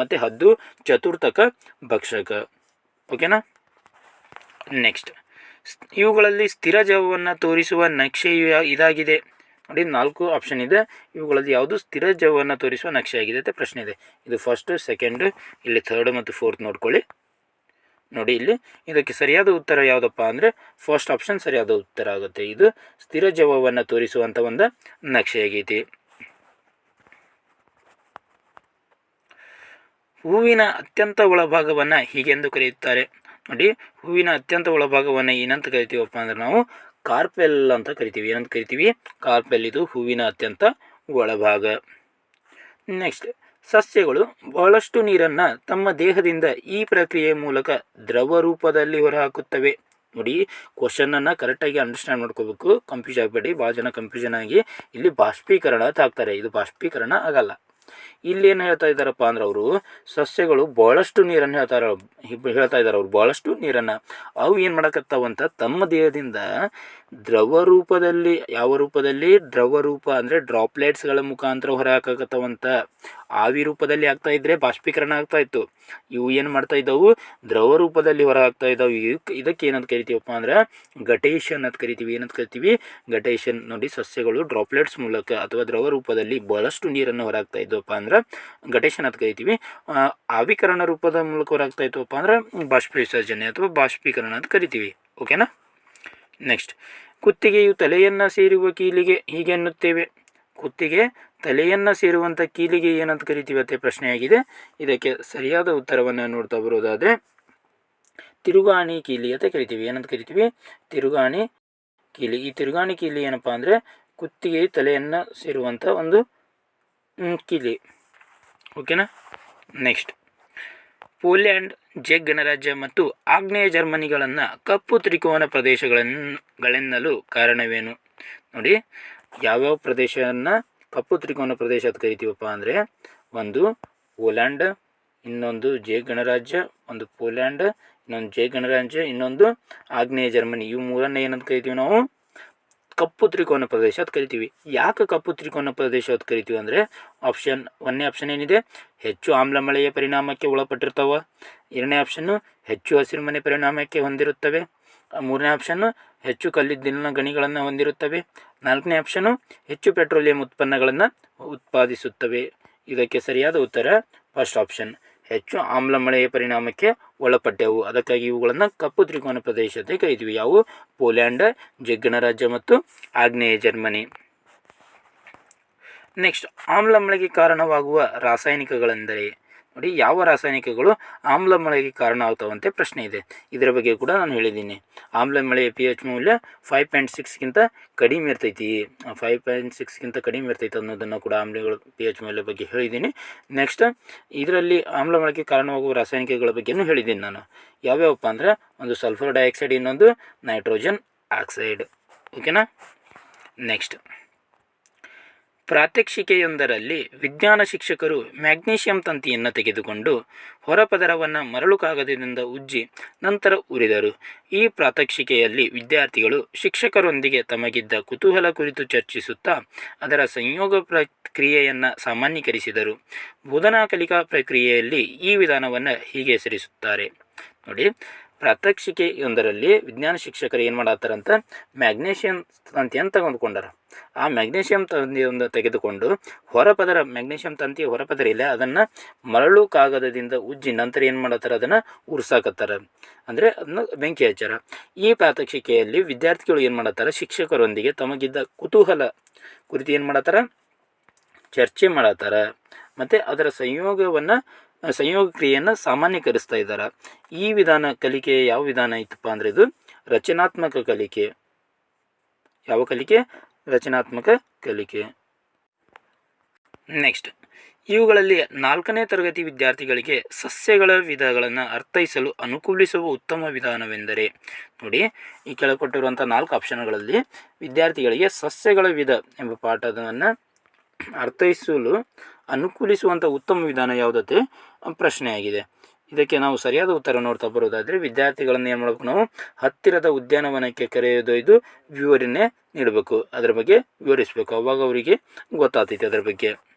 ಮತ್ತೆ ಹದ್ದು ಚತುರ್ಥಕ ಭಕ್ಷಕ. ಓಕೆನಾ ನೆಕ್ಸ್ಟ್ ಇವುಗಳಲ್ಲಿ ಸ್ಥಿರ ಜವವನ್ನು ತೋರಿಸುವ ನಕ್ಷೆಯು ಇದಾಗಿದೆ. ನೋಡಿ, ನಾಲ್ಕು ಆಪ್ಷನ್ ಇದೆ. ಇವುಗಳಲ್ಲಿ ಯಾವುದು ಸ್ಥಿರ ಜವವನ್ನು ತೋರಿಸುವ ನಕ್ಷೆ ಆಗಿದೆ ಅಂತ ಪ್ರಶ್ನೆ ಇದೆ. ಇದು ಫಸ್ಟು ಸೆಕೆಂಡು ಇಲ್ಲಿ ಥರ್ಡ್ ಮತ್ತು ಫೋರ್ತ್ ನೋಡ್ಕೊಳ್ಳಿ. ನೋಡಿ, ಇಲ್ಲಿ ಇದಕ್ಕೆ ಸರಿಯಾದ ಉತ್ತರ ಯಾವುದಪ್ಪ ಅಂದರೆ ಫಸ್ಟ್ ಆಪ್ಷನ್ ಸರಿಯಾದ ಉತ್ತರ ಆಗುತ್ತೆ. ಇದು ಸ್ಥಿರ ಜವವನ್ನು ತೋರಿಸುವಂಥ ಒಂದು ನಕ್ಷೆ ಆಗೈತಿ ಹೂವಿನ ಅತ್ಯಂತ ಒಳಭಾಗವನ್ನು ಹೀಗೆಂದು ಕರೆಯುತ್ತಾರೆ. ನೋಡಿ ಹೂವಿನ ಅತ್ಯಂತ ಒಳಭಾಗವನ್ನು ಏನಂತ ಕರಿತೀವಪ್ಪ ಅಂದ್ರೆ ನಾವು ಕಾರ್ಪೆಲ್ ಅಂತ ಕರಿತೀವಿ. ಏನಂತ ಕರಿತೀವಿ? ಕಾರ್ಪೆಲ್ ಇದು ಹೂವಿನ ಅತ್ಯಂತ ಒಳಭಾಗ ನೆಕ್ಸ್ಟ್ ಸಸ್ಯಗಳು ಬಹಳಷ್ಟು ನೀರನ್ನು ತಮ್ಮ ದೇಹದಿಂದ ಈ ಪ್ರಕ್ರಿಯೆಯ ಮೂಲಕ ದ್ರವ ರೂಪದಲ್ಲಿ ಹೊರಹಾಕುತ್ತವೆ. ನೋಡಿ ಕ್ವಶನನ್ನು ಕರೆಕ್ಟಾಗಿ ಅಂಡರ್ಸ್ಟ್ಯಾಂಡ್ ಮಾಡ್ಕೋಬೇಕು. ಕನ್ಫ್ಯೂಸ್ ಆಗಬೇಡಿ. ಭಾಳ ಜನ ಕನ್ಫ್ಯೂಷನ್ ಆಗಿ ಇಲ್ಲಿ ಬಾಷ್ಪೀಕರಣ ಅಂತ ಹಾಕ್ತಾರೆ. ಇದು ಬಾಷ್ಪೀಕರಣ ಆಗಲ್ಲ. ಇಲ್ಲಿ ಏನು ಹೇಳ್ತಾ ಇದ್ದಾರಪ್ಪ ಅಂದ್ರೆ ಅವರು, ಸಸ್ಯಗಳು ಭಾಳಷ್ಟು ನೀರನ್ನು ಹೇಳ್ತಾರೆ ಹೇಳ್ತಾ ಇದ್ದಾರೆ ಅವ್ರು ಭಾಳಷ್ಟು ನೀರನ್ನು. ಅವು ಏನು ಮಾಡಕತ್ತಾವಂತ, ತಮ್ಮ ದೇಹದಿಂದ ದ್ರವ ರೂಪದಲ್ಲಿ, ಯಾವ ರೂಪದಲ್ಲಿ? ದ್ರವ ರೂಪ ಅಂದರೆ ಡ್ರಾಪ್ಲೆಟ್ಸ್ಗಳ ಮುಖಾಂತರ ಹೊರಹಾಕಕತ್ತವಂತ ಆವಿ ರೂಪದಲ್ಲಿ ಆಗ್ತಾ ಇದ್ದರೆ ಬಾಷ್ಪೀಕರಣ ಆಗ್ತಾ ಇತ್ತು. ಇವು ಏನು ಮಾಡ್ತಾ ಇದ್ದವು? ದ್ರವ ರೂಪದಲ್ಲಿ ಹೊರ ಹಾಕ್ತಾ ಇದ್ದಾವೆ. ಇದಕ್ಕೆ ಇದಕ್ಕೆ ಏನಂತ ಕರಿತೀವಪ್ಪ ಅಂದ್ರೆ ಗಟೇಷನ್ ಅಂತ ಕರಿತೀವಿ. ಏನಂತ ಕರಿತೀವಿ? ಗಟೇಷನ್ ನೋಡಿ ಸಸ್ಯಗಳು ಡ್ರಾಪ್ಲೆಟ್ಸ್ ಮೂಲಕ ಅಥವಾ ದ್ರವ ರೂಪದಲ್ಲಿ ಬಹಳಷ್ಟು ನೀರನ್ನು ಹೊರಹಾಕ್ತಾ ಇದ್ದವಪ್ಪ ಅಂದ್ರೆ ಗಟೇಷನ್ ಅಂತ ಕರಿತೀವಿ. ಆವಿಕರಣ ರೂಪದ ಮೂಲಕ ಹೊರಹಾಕ್ತಾ ಇತ್ತವಪ್ಪ ಅಂದ್ರೆ ಬಾಷ್ಪ ವಿಸರ್ಜನೆ ಅಥವಾ ಬಾಷ್ಪೀಕರಣ ಅಂತ ಕರಿತೀವಿ. ಓಕೆನಾ? ನೆಕ್ಸ್ಟ್ ಕುತ್ತಿಗೆಯು ತಲೆಯನ್ನು ಸೇರುವ ಕೀಲಿಗೆ ಹೀಗೆ ಎನ್ನುತ್ತೇವೆ. ಕುತ್ತಿಗೆ ತಲೆಯನ್ನು ಸೇರುವಂಥ ಕೀಲಿಗೆ ಏನಂತ ಕರಿತೀವಿ ಅಂತ ಪ್ರಶ್ನೆಯಾಗಿದೆ. ಇದಕ್ಕೆ ಸರಿಯಾದ ಉತ್ತರವನ್ನು ನೋಡ್ತಾ ಬರೋದಾದರೆ, ತಿರುಗಾಣಿ ಕೀಲಿ ಅಂತ ಕರಿತೀವಿ. ಏನಂತ ಕರಿತೀವಿ? ತಿರುಗಾಣಿ ಕೀಲಿ. ಈ ತಿರುಗಾಣಿ ಕೀಲಿ ಏನಪ್ಪ ಅಂದರೆ ಕುತ್ತಿಗೆ ತಲೆಯನ್ನು ಸೇರುವಂಥ ಒಂದು ಕೀಲಿ. ಓಕೆನಾ ನೆಕ್ಸ್ಟ್ ಪೋಲ್ಯಾಂಡ್ ಜೆಕ್ ಗಣರಾಜ್ಯ ಮತ್ತು ಆಗ್ನೇಯ ಜರ್ಮನಿಗಳನ್ನು ಕಪ್ಪು ತ್ರಿಕೋನ ಪ್ರದೇಶಗಳೆನ್ನಲು ಕಾರಣವೇನು? ನೋಡಿ, ಯಾವ್ಯಾವ ಪ್ರದೇಶವನ್ನು ಕಪ್ಪು ತ್ರಿಕೋನ ಪ್ರದೇಶ ಅಂತ ಕರಿತೀವಪ್ಪ ಅಂದರೆ, ಒಂದು ಪೋಲ್ಯಾಂಡ್, ಇನ್ನೊಂದು ಜೆ ಗಣರಾಜ್ಯ ಒಂದು ಪೋಲ್ಯಾಂಡ್, ಇನ್ನೊಂದು ಜೆ ಗಣರಾಜ್ಯ ಇನ್ನೊಂದು ಆಗ್ನೇಯ ಜರ್ಮನಿ. ಇವು ಮೂರನ್ನ ಏನಂತ ಕರಿತೀವಿ ನಾವು? ಕಪ್ಪು ತ್ರಿಕೋನ ಪ್ರದೇಶ ಅಂತ ಕರಿತೀವಿ. ಯಾಕೆ ಕಪ್ಪು ತ್ರಿಕೋನ ಪ್ರದೇಶ ಅಂತ ಕರಿತೀವಿ ಅಂದರೆ ಆಪ್ಷನ್ ಒಂದನೇ ಆಪ್ಷನ್ ಏನಿದೆ? ಹೆಚ್ಚು ಆಮ್ಲ ಮಳೆಯ ಪರಿಣಾಮಕ್ಕೆ ಒಳಪಟ್ಟಿರ್ತಾವ. ಎರಡನೇ ಆಪ್ಷನ್ನು ಹೆಚ್ಚು ಹಸಿರುಮನೆ ಪರಿಣಾಮಕ್ಕೆ ಹೊಂದಿರುತ್ತವೆ. ಮೂರನೇ ಆಪ್ಷನ್ನು ಹೆಚ್ಚು ಕಲ್ಲಿದ್ದಿನ ಗಣಿಗಳನ್ನು ಹೊಂದಿರುತ್ತವೆ. ನಾಲ್ಕನೇ ಆಪ್ಷನ್ನು ಹೆಚ್ಚು ಪೆಟ್ರೋಲಿಯಂ ಉತ್ಪನ್ನಗಳನ್ನು ಉತ್ಪಾದಿಸುತ್ತವೆ. ಇದಕ್ಕೆ ಸರಿಯಾದ ಉತ್ತರ ಫಸ್ಟ್ ಆಪ್ಷನ್ ಹೆಚ್ಚು ಆಮ್ಲ ಮಳೆಯ ಪರಿಣಾಮಕ್ಕೆ ಒಳಪಟ್ಟೆವು. ಅದಕ್ಕಾಗಿ ಇವುಗಳನ್ನು ಕಪ್ಪು ತ್ರಿಕೋನ ಪ್ರದೇಶ ಅಂತ ಕರಿತೀವಿ. ಯಾವುವು? ಪೋಲ್ಯಾಂಡ್ ಜಗ್ಗಣರಾಜ್ಯ ಮತ್ತು ಆಗ್ನೇಯ ಜರ್ಮನಿ. ನೆಕ್ಸ್ಟ್ ಆಮ್ಲ ಮಳೆಗೆ ಕಾರಣವಾಗುವ ರಾಸಾಯನಿಕಗಳೆಂದರೆ ನೋಡಿ, ಯಾವ ರಾಸಾಯನಿಕಗಳು ಆಮ್ಲ ಮಳೆಗೆ ಕಾರಣ ಆಗ್ತಾವಂತೆ ಪ್ರಶ್ನೆ ಇದೆ. ಇದರ ಬಗ್ಗೆ ಕೂಡ ನಾನು ಹೇಳಿದ್ದೀನಿ. ಆಮ್ಲ ಮಳೆಯ ಪಿ ಎಚ್ ಮೌಲ್ಯ ಫೈವ್ ಪಾಯಿಂಟ್ ಸಿಕ್ಸ್ಗಿಂತ ಕಡಿಮೆ ಇರ್ತೈತಿ. ಫೈವ್ ಪಾಯಿಂಟ್ ಸಿಕ್ಸ್ಗಿಂತ ಕಡಿಮೆ ಇರ್ತೈತೆ ಅನ್ನೋದನ್ನು ಕೂಡ ಆಮ್ಲಗಳ ಪಿ ಎಚ್ ಮೌಲ್ಯ ಬಗ್ಗೆ ಹೇಳಿದ್ದೀನಿ. ನೆಕ್ಸ್ಟ್ ಇದರಲ್ಲಿ ಆಮ್ಲ ಮಳೆಗೆ ಕಾರಣವಾಗುವ ರಾಸಾಯನಿಕಗಳ ಬಗ್ಗೆನೂ ಹೇಳಿದ್ದೀನಿ ನಾನು. ಯಾವ್ಯಾವಪ್ಪ ಅಂದರೆ, ಒಂದು ಸಲ್ಫರ್ ಡೈಆಕ್ಸೈಡ್ ಇನ್ನೊಂದು ನೈಟ್ರೋಜನ್ ಆಕ್ಸೈಡ್ ಓಕೆನಾ ನೆಕ್ಸ್ಟ್ ಪ್ರಾತ್ಯಕ್ಷಿಕೆಯೊಂದರಲ್ಲಿ ವಿಜ್ಞಾನ ಶಿಕ್ಷಕರು ಮ್ಯಾಗ್ನೀಷಿಯಂ ತಂತಿಯನ್ನು ತೆಗೆದುಕೊಂಡು ಹೊರಪದರವನ್ನು ಮರಳು ಕಾಗದದಿಂದ ಉಜ್ಜಿ ನಂತರ ಉರಿದರು. ಈ ಪ್ರಾತ್ಯಕ್ಷಿಕೆಯಲ್ಲಿ ವಿದ್ಯಾರ್ಥಿಗಳು ಶಿಕ್ಷಕರೊಂದಿಗೆ ತಮಗಿದ್ದ ಕುತೂಹಲ ಕುರಿತು ಚರ್ಚಿಸುತ್ತಾ ಅದರ ಸಂಯೋಗ ಪ್ರಕ್ರಿಯೆಯನ್ನು ಸಾಮಾನ್ಯೀಕರಿಸಿದರು. ಬೋಧನಾ ಕಲಿಕಾ ಪ್ರಕ್ರಿಯೆಯಲ್ಲಿ ಈ ವಿಧಾನವನ್ನು ಹೀಗೆ ಹೆಸರಿಸುತ್ತಾರೆ. ನೋಡಿ ಪ್ರಾತ್ಯಕ್ಷಿಕೆಯೊಂದರಲ್ಲಿ ವಿಜ್ಞಾನ ಶಿಕ್ಷಕರು ಏನು ಮಾಡತ್ತಾರಂತ ಮ್ಯಾಗ್ನೇಷಿಯಂ ತಂತಿಯನ್ನು ತೆಗೆದುಕೊಂಡಾರ ಆ ಮ್ಯಾಗ್ನೇಷಿಯಂ ತಂತಿಯನ್ನು ತೆಗೆದುಕೊಂಡು ಹೊರಪದರ, ಮ್ಯಾಗ್ನೇಷಿಯಂ ತಂತಿ ಹೊರಪದರ ಇಲ್ಲ, ಅದನ್ನು ಮರಳು ಕಾಗದದಿಂದ ಉಜ್ಜಿ ನಂತರ ಏನು ಮಾಡತ್ತಾರ, ಅದನ್ನು ಉರ್ಸಾಕತ್ತಾರ. ಅಂದರೆ ಅದನ್ನು ಬೆಂಕಿ ಹಚ್ಚಾರ. ಈ ಪ್ರಾತ್ಯಕ್ಷಿಕೆಯಲ್ಲಿ ವಿದ್ಯಾರ್ಥಿಗಳು ಏನು ಮಾಡತ್ತಾರ, ಶಿಕ್ಷಕರೊಂದಿಗೆ ತಮಗಿದ್ದ ಕುತೂಹಲ ಕುರಿತು ಏನು ಮಾಡತ್ತಾರ, ಚರ್ಚೆ ಮಾಡತ್ತಾರ. ಮತ್ತು ಅದರ ಸಂಯೋಗವನ್ನು ಸಂಯೋಗ ಕ್ರಿಯೆಯನ್ನು ಸಾಮಾನ್ಯೀಕರಿಸ್ತಾ ಇದ್ದಾರೆ. ಈ ವಿಧಾನ ಕಲಿಕೆ ಯಾವ ವಿಧಾನ ಇತ್ತಪ್ಪ ಅಂದರೆ ಇದು ರಚನಾತ್ಮಕ ಕಲಿಕೆ. ಯಾವ ಕಲಿಕೆ? ರಚನಾತ್ಮಕ ಕಲಿಕೆ. ನೆಕ್ಸ್ಟ್ ಇವುಗಳಲ್ಲಿ ನಾಲ್ಕನೇ ತರಗತಿ ವಿದ್ಯಾರ್ಥಿಗಳಿಗೆ ಸಸ್ಯಗಳ ವಿಧಗಳನ್ನು ಅರ್ಥೈಸಲು ಅನುಕೂಲಿಸುವ ಉತ್ತಮ ವಿಧಾನವೆಂದರೆ, ನೋಡಿ, ಈ ಕೆಳಕೊಟ್ಟಿರುವಂಥ ನಾಲ್ಕು ಆಪ್ಷನ್ಗಳಲ್ಲಿ ವಿದ್ಯಾರ್ಥಿಗಳಿಗೆ ಸಸ್ಯಗಳ ವಿಧ ಎಂಬ ಪಾಠವನ್ನು ಅರ್ಥೈಸಲು ಅನುಕೂಲಿಸುವಂಥ ಉತ್ತಮ ವಿಧಾನ ಯಾವುದತ್ತೆ? ಪ್ರಶ್ನೆಯಾಗಿದೆ. ಇದಕ್ಕೆ ನಾವು ಸರಿಯಾದ ಉತ್ತರ ನೋಡ್ತಾ ಬರೋದಾದರೆ ವಿದ್ಯಾರ್ಥಿಗಳನ್ನು ಏನು ಮಾಡಬೇಕು ನಾವು? ಹತ್ತಿರದ ಉದ್ಯಾನವನಕ್ಕೆ ಕರೆಯೊಯ್ದು ವಿವರಣೆ ನೀಡಬೇಕು. ಅದರ ಬಗ್ಗೆ ವಿವರಿಸಬೇಕು. ಅವಾಗ ಅವರಿಗೆ ಗೊತ್ತಾಗ್ತೈತೆ ಅದರ ಬಗ್ಗೆ.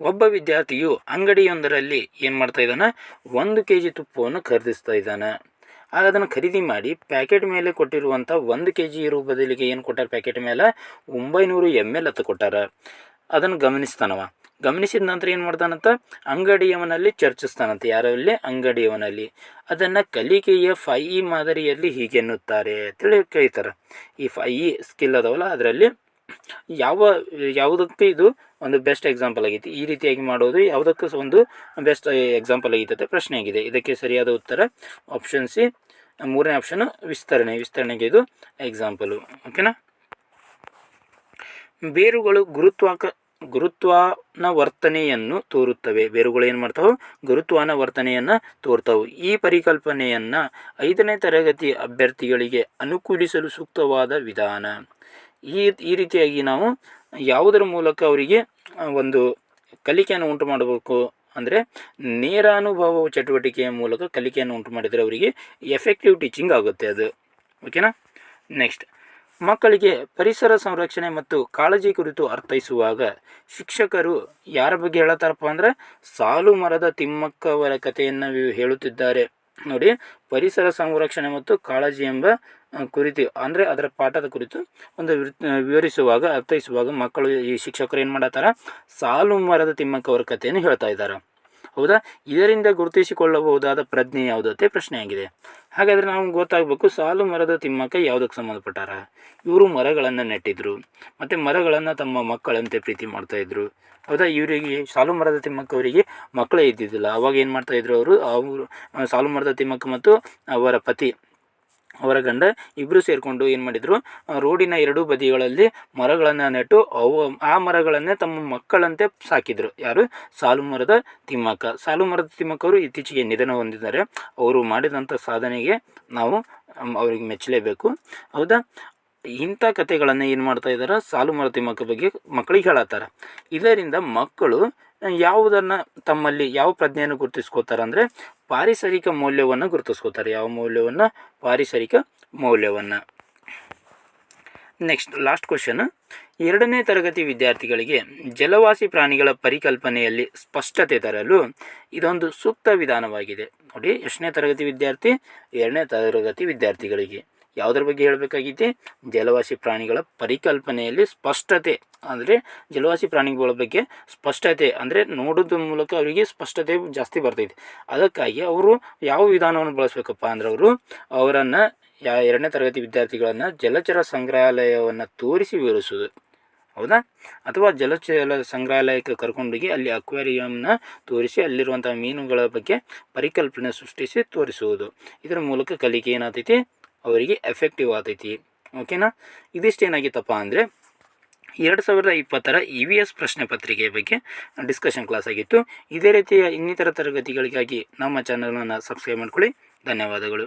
ಒಬ್ಬ ವಿದ್ಯಾರ್ಥಿಯು ಅಂಗಡಿಯೊಂದರಲ್ಲಿ ಏನು ಮಾಡ್ತಾ ಇದ್ದಾನೆ? ಒಂದು ಕೆ ಜಿ ತುಪ್ಪವನ್ನು ಖರೀದಿಸ್ತಾ ಇದ್ದಾನೆ. ಆಗ ಅದನ್ನು ಖರೀದಿ ಮಾಡಿ ಪ್ಯಾಕೆಟ್ ಮೇಲೆ ಕೊಟ್ಟಿರುವಂಥ ಒಂದು ಕೆ ಜಿ ಇರೋ ಬದಲಿಗೆ ಏನು ಕೊಟ್ಟಾರ ಪ್ಯಾಕೆಟ್ ಮೇಲೆ? ಒಂಬೈನೂರು ಎಂ ಎಲ್ ಹತ್ತು ಕೊಟ್ಟಾರ. ಅದನ್ನು ಗಮನಿಸ್ತಾನವ. ಗಮನಿಸಿದ ನಂತರ ಏನು ಮಾಡ್ತಾನಂತ? ಅಂಗಡಿಯವನಲ್ಲಿ ಚರ್ಚಿಸ್ತಾನಂತ. ಯಾರಲ್ಲಿ ಅಂಗಡಿಯವನಲ್ಲಿ. ಅದನ್ನು ಕಲಿಕೆಯ ಫೈ ಇ ಮಾದರಿಯಲ್ಲಿ ಹೀಗೆನ್ನುತ್ತಾರೆ ಅಂತೇಳಿ ಕೇಳ್ತಾರೆ. ಈ ಫೈ ಇ ಸ್ಕಿಲ್ ಅದಾವಲ್ಲ, ಅದರಲ್ಲಿ ಯಾವ, ಯಾವುದಕ್ಕೂ ಇದು ಒಂದು ಬೆಸ್ಟ್ ಎಕ್ಸಾಂಪಲ್ ಆಗೈತಿ. ಈ ರೀತಿಯಾಗಿ ಮಾಡೋದು ಯಾವುದಕ್ಕೂ ಒಂದು ಬೆಸ್ಟ್ ಎಕ್ಸಾಂಪಲ್ ಆಗೈತೆ ಪ್ರಶ್ನೆ ಆಗಿದೆ. ಇದಕ್ಕೆ ಸರಿಯಾದ ಉತ್ತರ ಆಪ್ಷನ್ ಸಿ, ಮೂರನೇ ಆಪ್ಷನ್ ವಿಸ್ತರಣೆ. ವಿಸ್ತರಣೆಗೆ ಇದು ಎಕ್ಸಾಂಪಲು ಓಕೆನಾ ಬೇರುಗಳು ಗುರುತ್ವಾಕ ಗುರುತ್ವಾನ ವರ್ತನೆಯನ್ನು ತೋರುತ್ತವೆ. ಬೇರುಗಳು ಏನು ಮಾಡ್ತಾವೆ? ಗುರುತ್ವಾನ ವರ್ತನೆಯನ್ನು ತೋರ್ತಾವೆ. ಈ ಪರಿಕಲ್ಪನೆಯನ್ನು ಐದನೇ ತರಗತಿ ಅಭ್ಯರ್ಥಿಗಳಿಗೆ ಅನುಕೂಲಿಸಲು ಸೂಕ್ತವಾದ ವಿಧಾನ. ಈ ಈ ರೀತಿಯಾಗಿ ನಾವು ಯಾವುದರ ಮೂಲಕ ಅವರಿಗೆ ಒಂದು ಕಲಿಕೆಯನ್ನು ಉಂಟು ಮಾಡಬೇಕು ಅಂದರೆ ನೇರಾನುಭವ ಚಟುವಟಿಕೆಯ ಮೂಲಕ ಕಲಿಕೆಯನ್ನು ಉಂಟು ಮಾಡಿದರೆ ಅವರಿಗೆ ಎಫೆಕ್ಟಿವ್ ಟೀಚಿಂಗ್ ಆಗುತ್ತೆ ಅದು. ಓಕೆನಾ ನೆಕ್ಸ್ಟ್ ಮಕ್ಕಳಿಗೆ ಪರಿಸರ ಸಂರಕ್ಷಣೆ ಮತ್ತು ಕಾಳಜಿ ಕುರಿತು ಅರ್ಥೈಸುವಾಗ ಶಿಕ್ಷಕರು ಯಾರ ಬಗ್ಗೆ ಹೇಳತ್ತಾರಪ್ಪ ಅಂದರೆ ಸಾಲು ಮರದ ತಿಮ್ಮಕ್ಕವರ ಕಥೆಯನ್ನು ಹೇಳುತ್ತಿದ್ದಾರೆ. ನೋಡಿ, ಪರಿಸರ ಸಂರಕ್ಷಣೆ ಮತ್ತು ಕಾಳಜಿ ಎಂಬ ಕುರಿತು, ಅಂದರೆ ಅದರ ಪಾಠದ ಕುರಿತು ಒಂದು ವಿರ್- ವಿವರಿಸುವಾಗ, ಅರ್ಥೈಸುವಾಗ ಮಕ್ಕಳು ಈ ಶಿಕ್ಷಕರು ಏನು ಮಾಡತ್ತಾರ? ಸಾಲು ಮರದ ತಿಮ್ಮಕ್ಕವರ ಕಥೆಯನ್ನು ಹೇಳ್ತಾ ಇದ್ದಾರೆ. ಹೌದಾ? ಇದರಿಂದ ಗುರುತಿಸಿಕೊಳ್ಳಬಹುದಾದ ಪ್ರಜ್ಞೆ ಯಾವುದತ್ತೆ ಪ್ರಶ್ನೆಯಾಗಿದೆ. ಹಾಗಾದರೆ ನಾವು ಗೊತ್ತಾಗಬೇಕು, ಸಾಲು ಮರದ ತಿಮ್ಮಕ್ಕ ಯಾವುದಕ್ಕೆ ಸಂಬಂಧಪಟ್ಟಾರ? ಇವರು ಮರಗಳನ್ನು ನೆಟ್ಟಿದ್ರು, ಮತ್ತು ಮರಗಳನ್ನು ತಮ್ಮ ಮಕ್ಕಳಂತೆ ಪ್ರೀತಿ ಮಾಡ್ತಾ ಇದ್ರು. ಹೌದಾ? ಇವರಿಗೆ, ಸಾಲು ಮರದ ತಿಮ್ಮಕ್ಕ ಅವರಿಗೆ ಮಕ್ಕಳೇ ಇದ್ದಿದ್ದಿಲ್ಲ. ಅವಾಗ ಏನು ಮಾಡ್ತಾಯಿದ್ರು ಅವರು? ಅವರು ಸಾಲು ಮರದ ತಿಮ್ಮಕ್ಕ ಮತ್ತು ಅವರ ಪತಿ ಅವರ ಗಂಡ ಇಬ್ಬರು ಸೇರಿಕೊಂಡು ಏನು ಮಾಡಿದರು? ರೋಡಿನ ಎರಡೂ ಬದಿಗಳಲ್ಲಿ ಮರಗಳನ್ನು ನೆಟ್ಟು ಅವು, ಆ ಮರಗಳನ್ನೇ ತಮ್ಮ ಮಕ್ಕಳಂತೆ ಸಾಕಿದರು. ಯಾರು? ಸಾಲು ಮರದ ತಿಮ್ಮಕ್ಕ. ಸಾಲು ಮರದ ತಿಮ್ಮಕ್ಕ ಅವರು ಇತ್ತೀಚೆಗೆ ನಿಧನ ಹೊಂದಿದ್ದಾರೆ. ಅವರು ಮಾಡಿದಂಥ ಸಾಧನೆಗೆ ನಾವು ಅವ್ರಿಗೆ ಅವರಿಗೆ ಮೆಚ್ಚಲೇಬೇಕು. ಹೌದಾ? ಇಂಥ ಕಥೆಗಳನ್ನು ಏನು ಮಾಡ್ತಾ ಇದ್ದಾರೆ ಸಾಲು ಮರತಿ ಮಕ್ಕಳ ಬಗ್ಗೆ ಮಕ್ಕಳಿಗೆ ಹೇಳತ್ತಾರ. ಇದರಿಂದ ಮಕ್ಕಳು ಯಾವುದನ್ನು ತಮ್ಮಲ್ಲಿ ಯಾವ ಪ್ರಜ್ಞೆಯನ್ನು ಗುರುತಿಸ್ಕೋತಾರೆ ಅಂದರೆ ಪಾರಿಸರಿಕ ಮೌಲ್ಯವನ್ನು ಗುರುತಿಸ್ಕೋತಾರೆ. ಯಾವ ಮೌಲ್ಯವನ್ನು? ಪಾರಿಸರಿಕ ಮೌಲ್ಯವನ್ನು. ನೆಕ್ಸ್ಟ್ ಲಾಸ್ಟ್ ಕ್ವಶನ್ ಎರಡನೇ ತರಗತಿ ವಿದ್ಯಾರ್ಥಿಗಳಿಗೆ ಜಲವಾಸಿ ಪ್ರಾಣಿಗಳ ಪರಿಕಲ್ಪನೆಯಲ್ಲಿ ಸ್ಪಷ್ಟತೆ ತರಲು ಇದೊಂದು ಸೂಕ್ತ ವಿಧಾನವಾಗಿದೆ. ನೋಡಿ, ಎಷ್ಟನೇ ತರಗತಿ ವಿದ್ಯಾರ್ಥಿ? ಎರಡನೇ ತರಗತಿ ವಿದ್ಯಾರ್ಥಿಗಳಿಗೆ. ಯಾವುದ್ರ ಬಗ್ಗೆ ಹೇಳಬೇಕಾಗಿದೆ? ಜಲವಾಸಿ ಪ್ರಾಣಿಗಳ ಪರಿಕಲ್ಪನೆಯಲ್ಲಿ ಸ್ಪಷ್ಟತೆ, ಅಂದರೆ ಜಲವಾಸಿ ಪ್ರಾಣಿಗಳ ಬಗ್ಗೆ ಸ್ಪಷ್ಟತೆ, ಅಂದರೆ ನೋಡೋದ್ರ ಮೂಲಕ ಅವರಿಗೆ ಸ್ಪಷ್ಟತೆ ಜಾಸ್ತಿ ಬರ್ತೈತೆ. ಅದಕ್ಕಾಗಿ ಅವರು ಯಾವ ವಿಧಾನವನ್ನು ಬಳಸಬೇಕಪ್ಪ ಅಂದ್ರೆ ಅವರು ಅವರನ್ನು ಯಾ ಎರಡನೇ ತರಗತಿ ವಿದ್ಯಾರ್ಥಿಗಳನ್ನು ಜಲಚರ ಸಂಗ್ರಹಾಲಯವನ್ನು ತೋರಿಸಿ ವಿವರಿಸುವುದು. ಹೌದಾ? ಅಥವಾ ಜಲಚರ ಸಂಗ್ರಹಾಲಯಕ್ಕೆ ಕರ್ಕೊಂಡೋಗಿ ಅಲ್ಲಿ ಅಕ್ವೇರಿಯಂನ ತೋರಿಸಿ ಅಲ್ಲಿರುವಂಥ ಮೀನುಗಳ ಬಗ್ಗೆ ಪರಿಕಲ್ಪನೆ ಸೃಷ್ಟಿಸಿ ತೋರಿಸುವುದು. ಇದರ ಮೂಲಕ ಕಲಿಕೆ ಏನಾಗ್ತೈತಿ? ಅವರಿಗೆ ಎಫೆಕ್ಟಿವ್ ಆಗ್ತೈತಿ ಓಕೆನಾ ಇದಿಷ್ಟೇನಾಗಿತ್ತಪ್ಪ ಅಂದರೆ, ಎರಡು ಸಾವಿರದ ಇಪ್ಪತ್ತರ ಇ ವಿ ಎಸ್ ಪ್ರಶ್ನೆ ಪತ್ರಿಕೆಯ ಬಗ್ಗೆ ಡಿಸ್ಕಷನ್ ಕ್ಲಾಸ್ ಆಗಿತ್ತು. ಇದೇ ರೀತಿಯ ಇನ್ನಿತರ ತರಗತಿಗಳಿಗಾಗಿ ನಮ್ಮ ಚಾನಲನ್ನು ಸಬ್ಸ್ಕ್ರೈಬ್ ಮಾಡ್ಕೊಳ್ಳಿ. ಧನ್ಯವಾದಗಳು.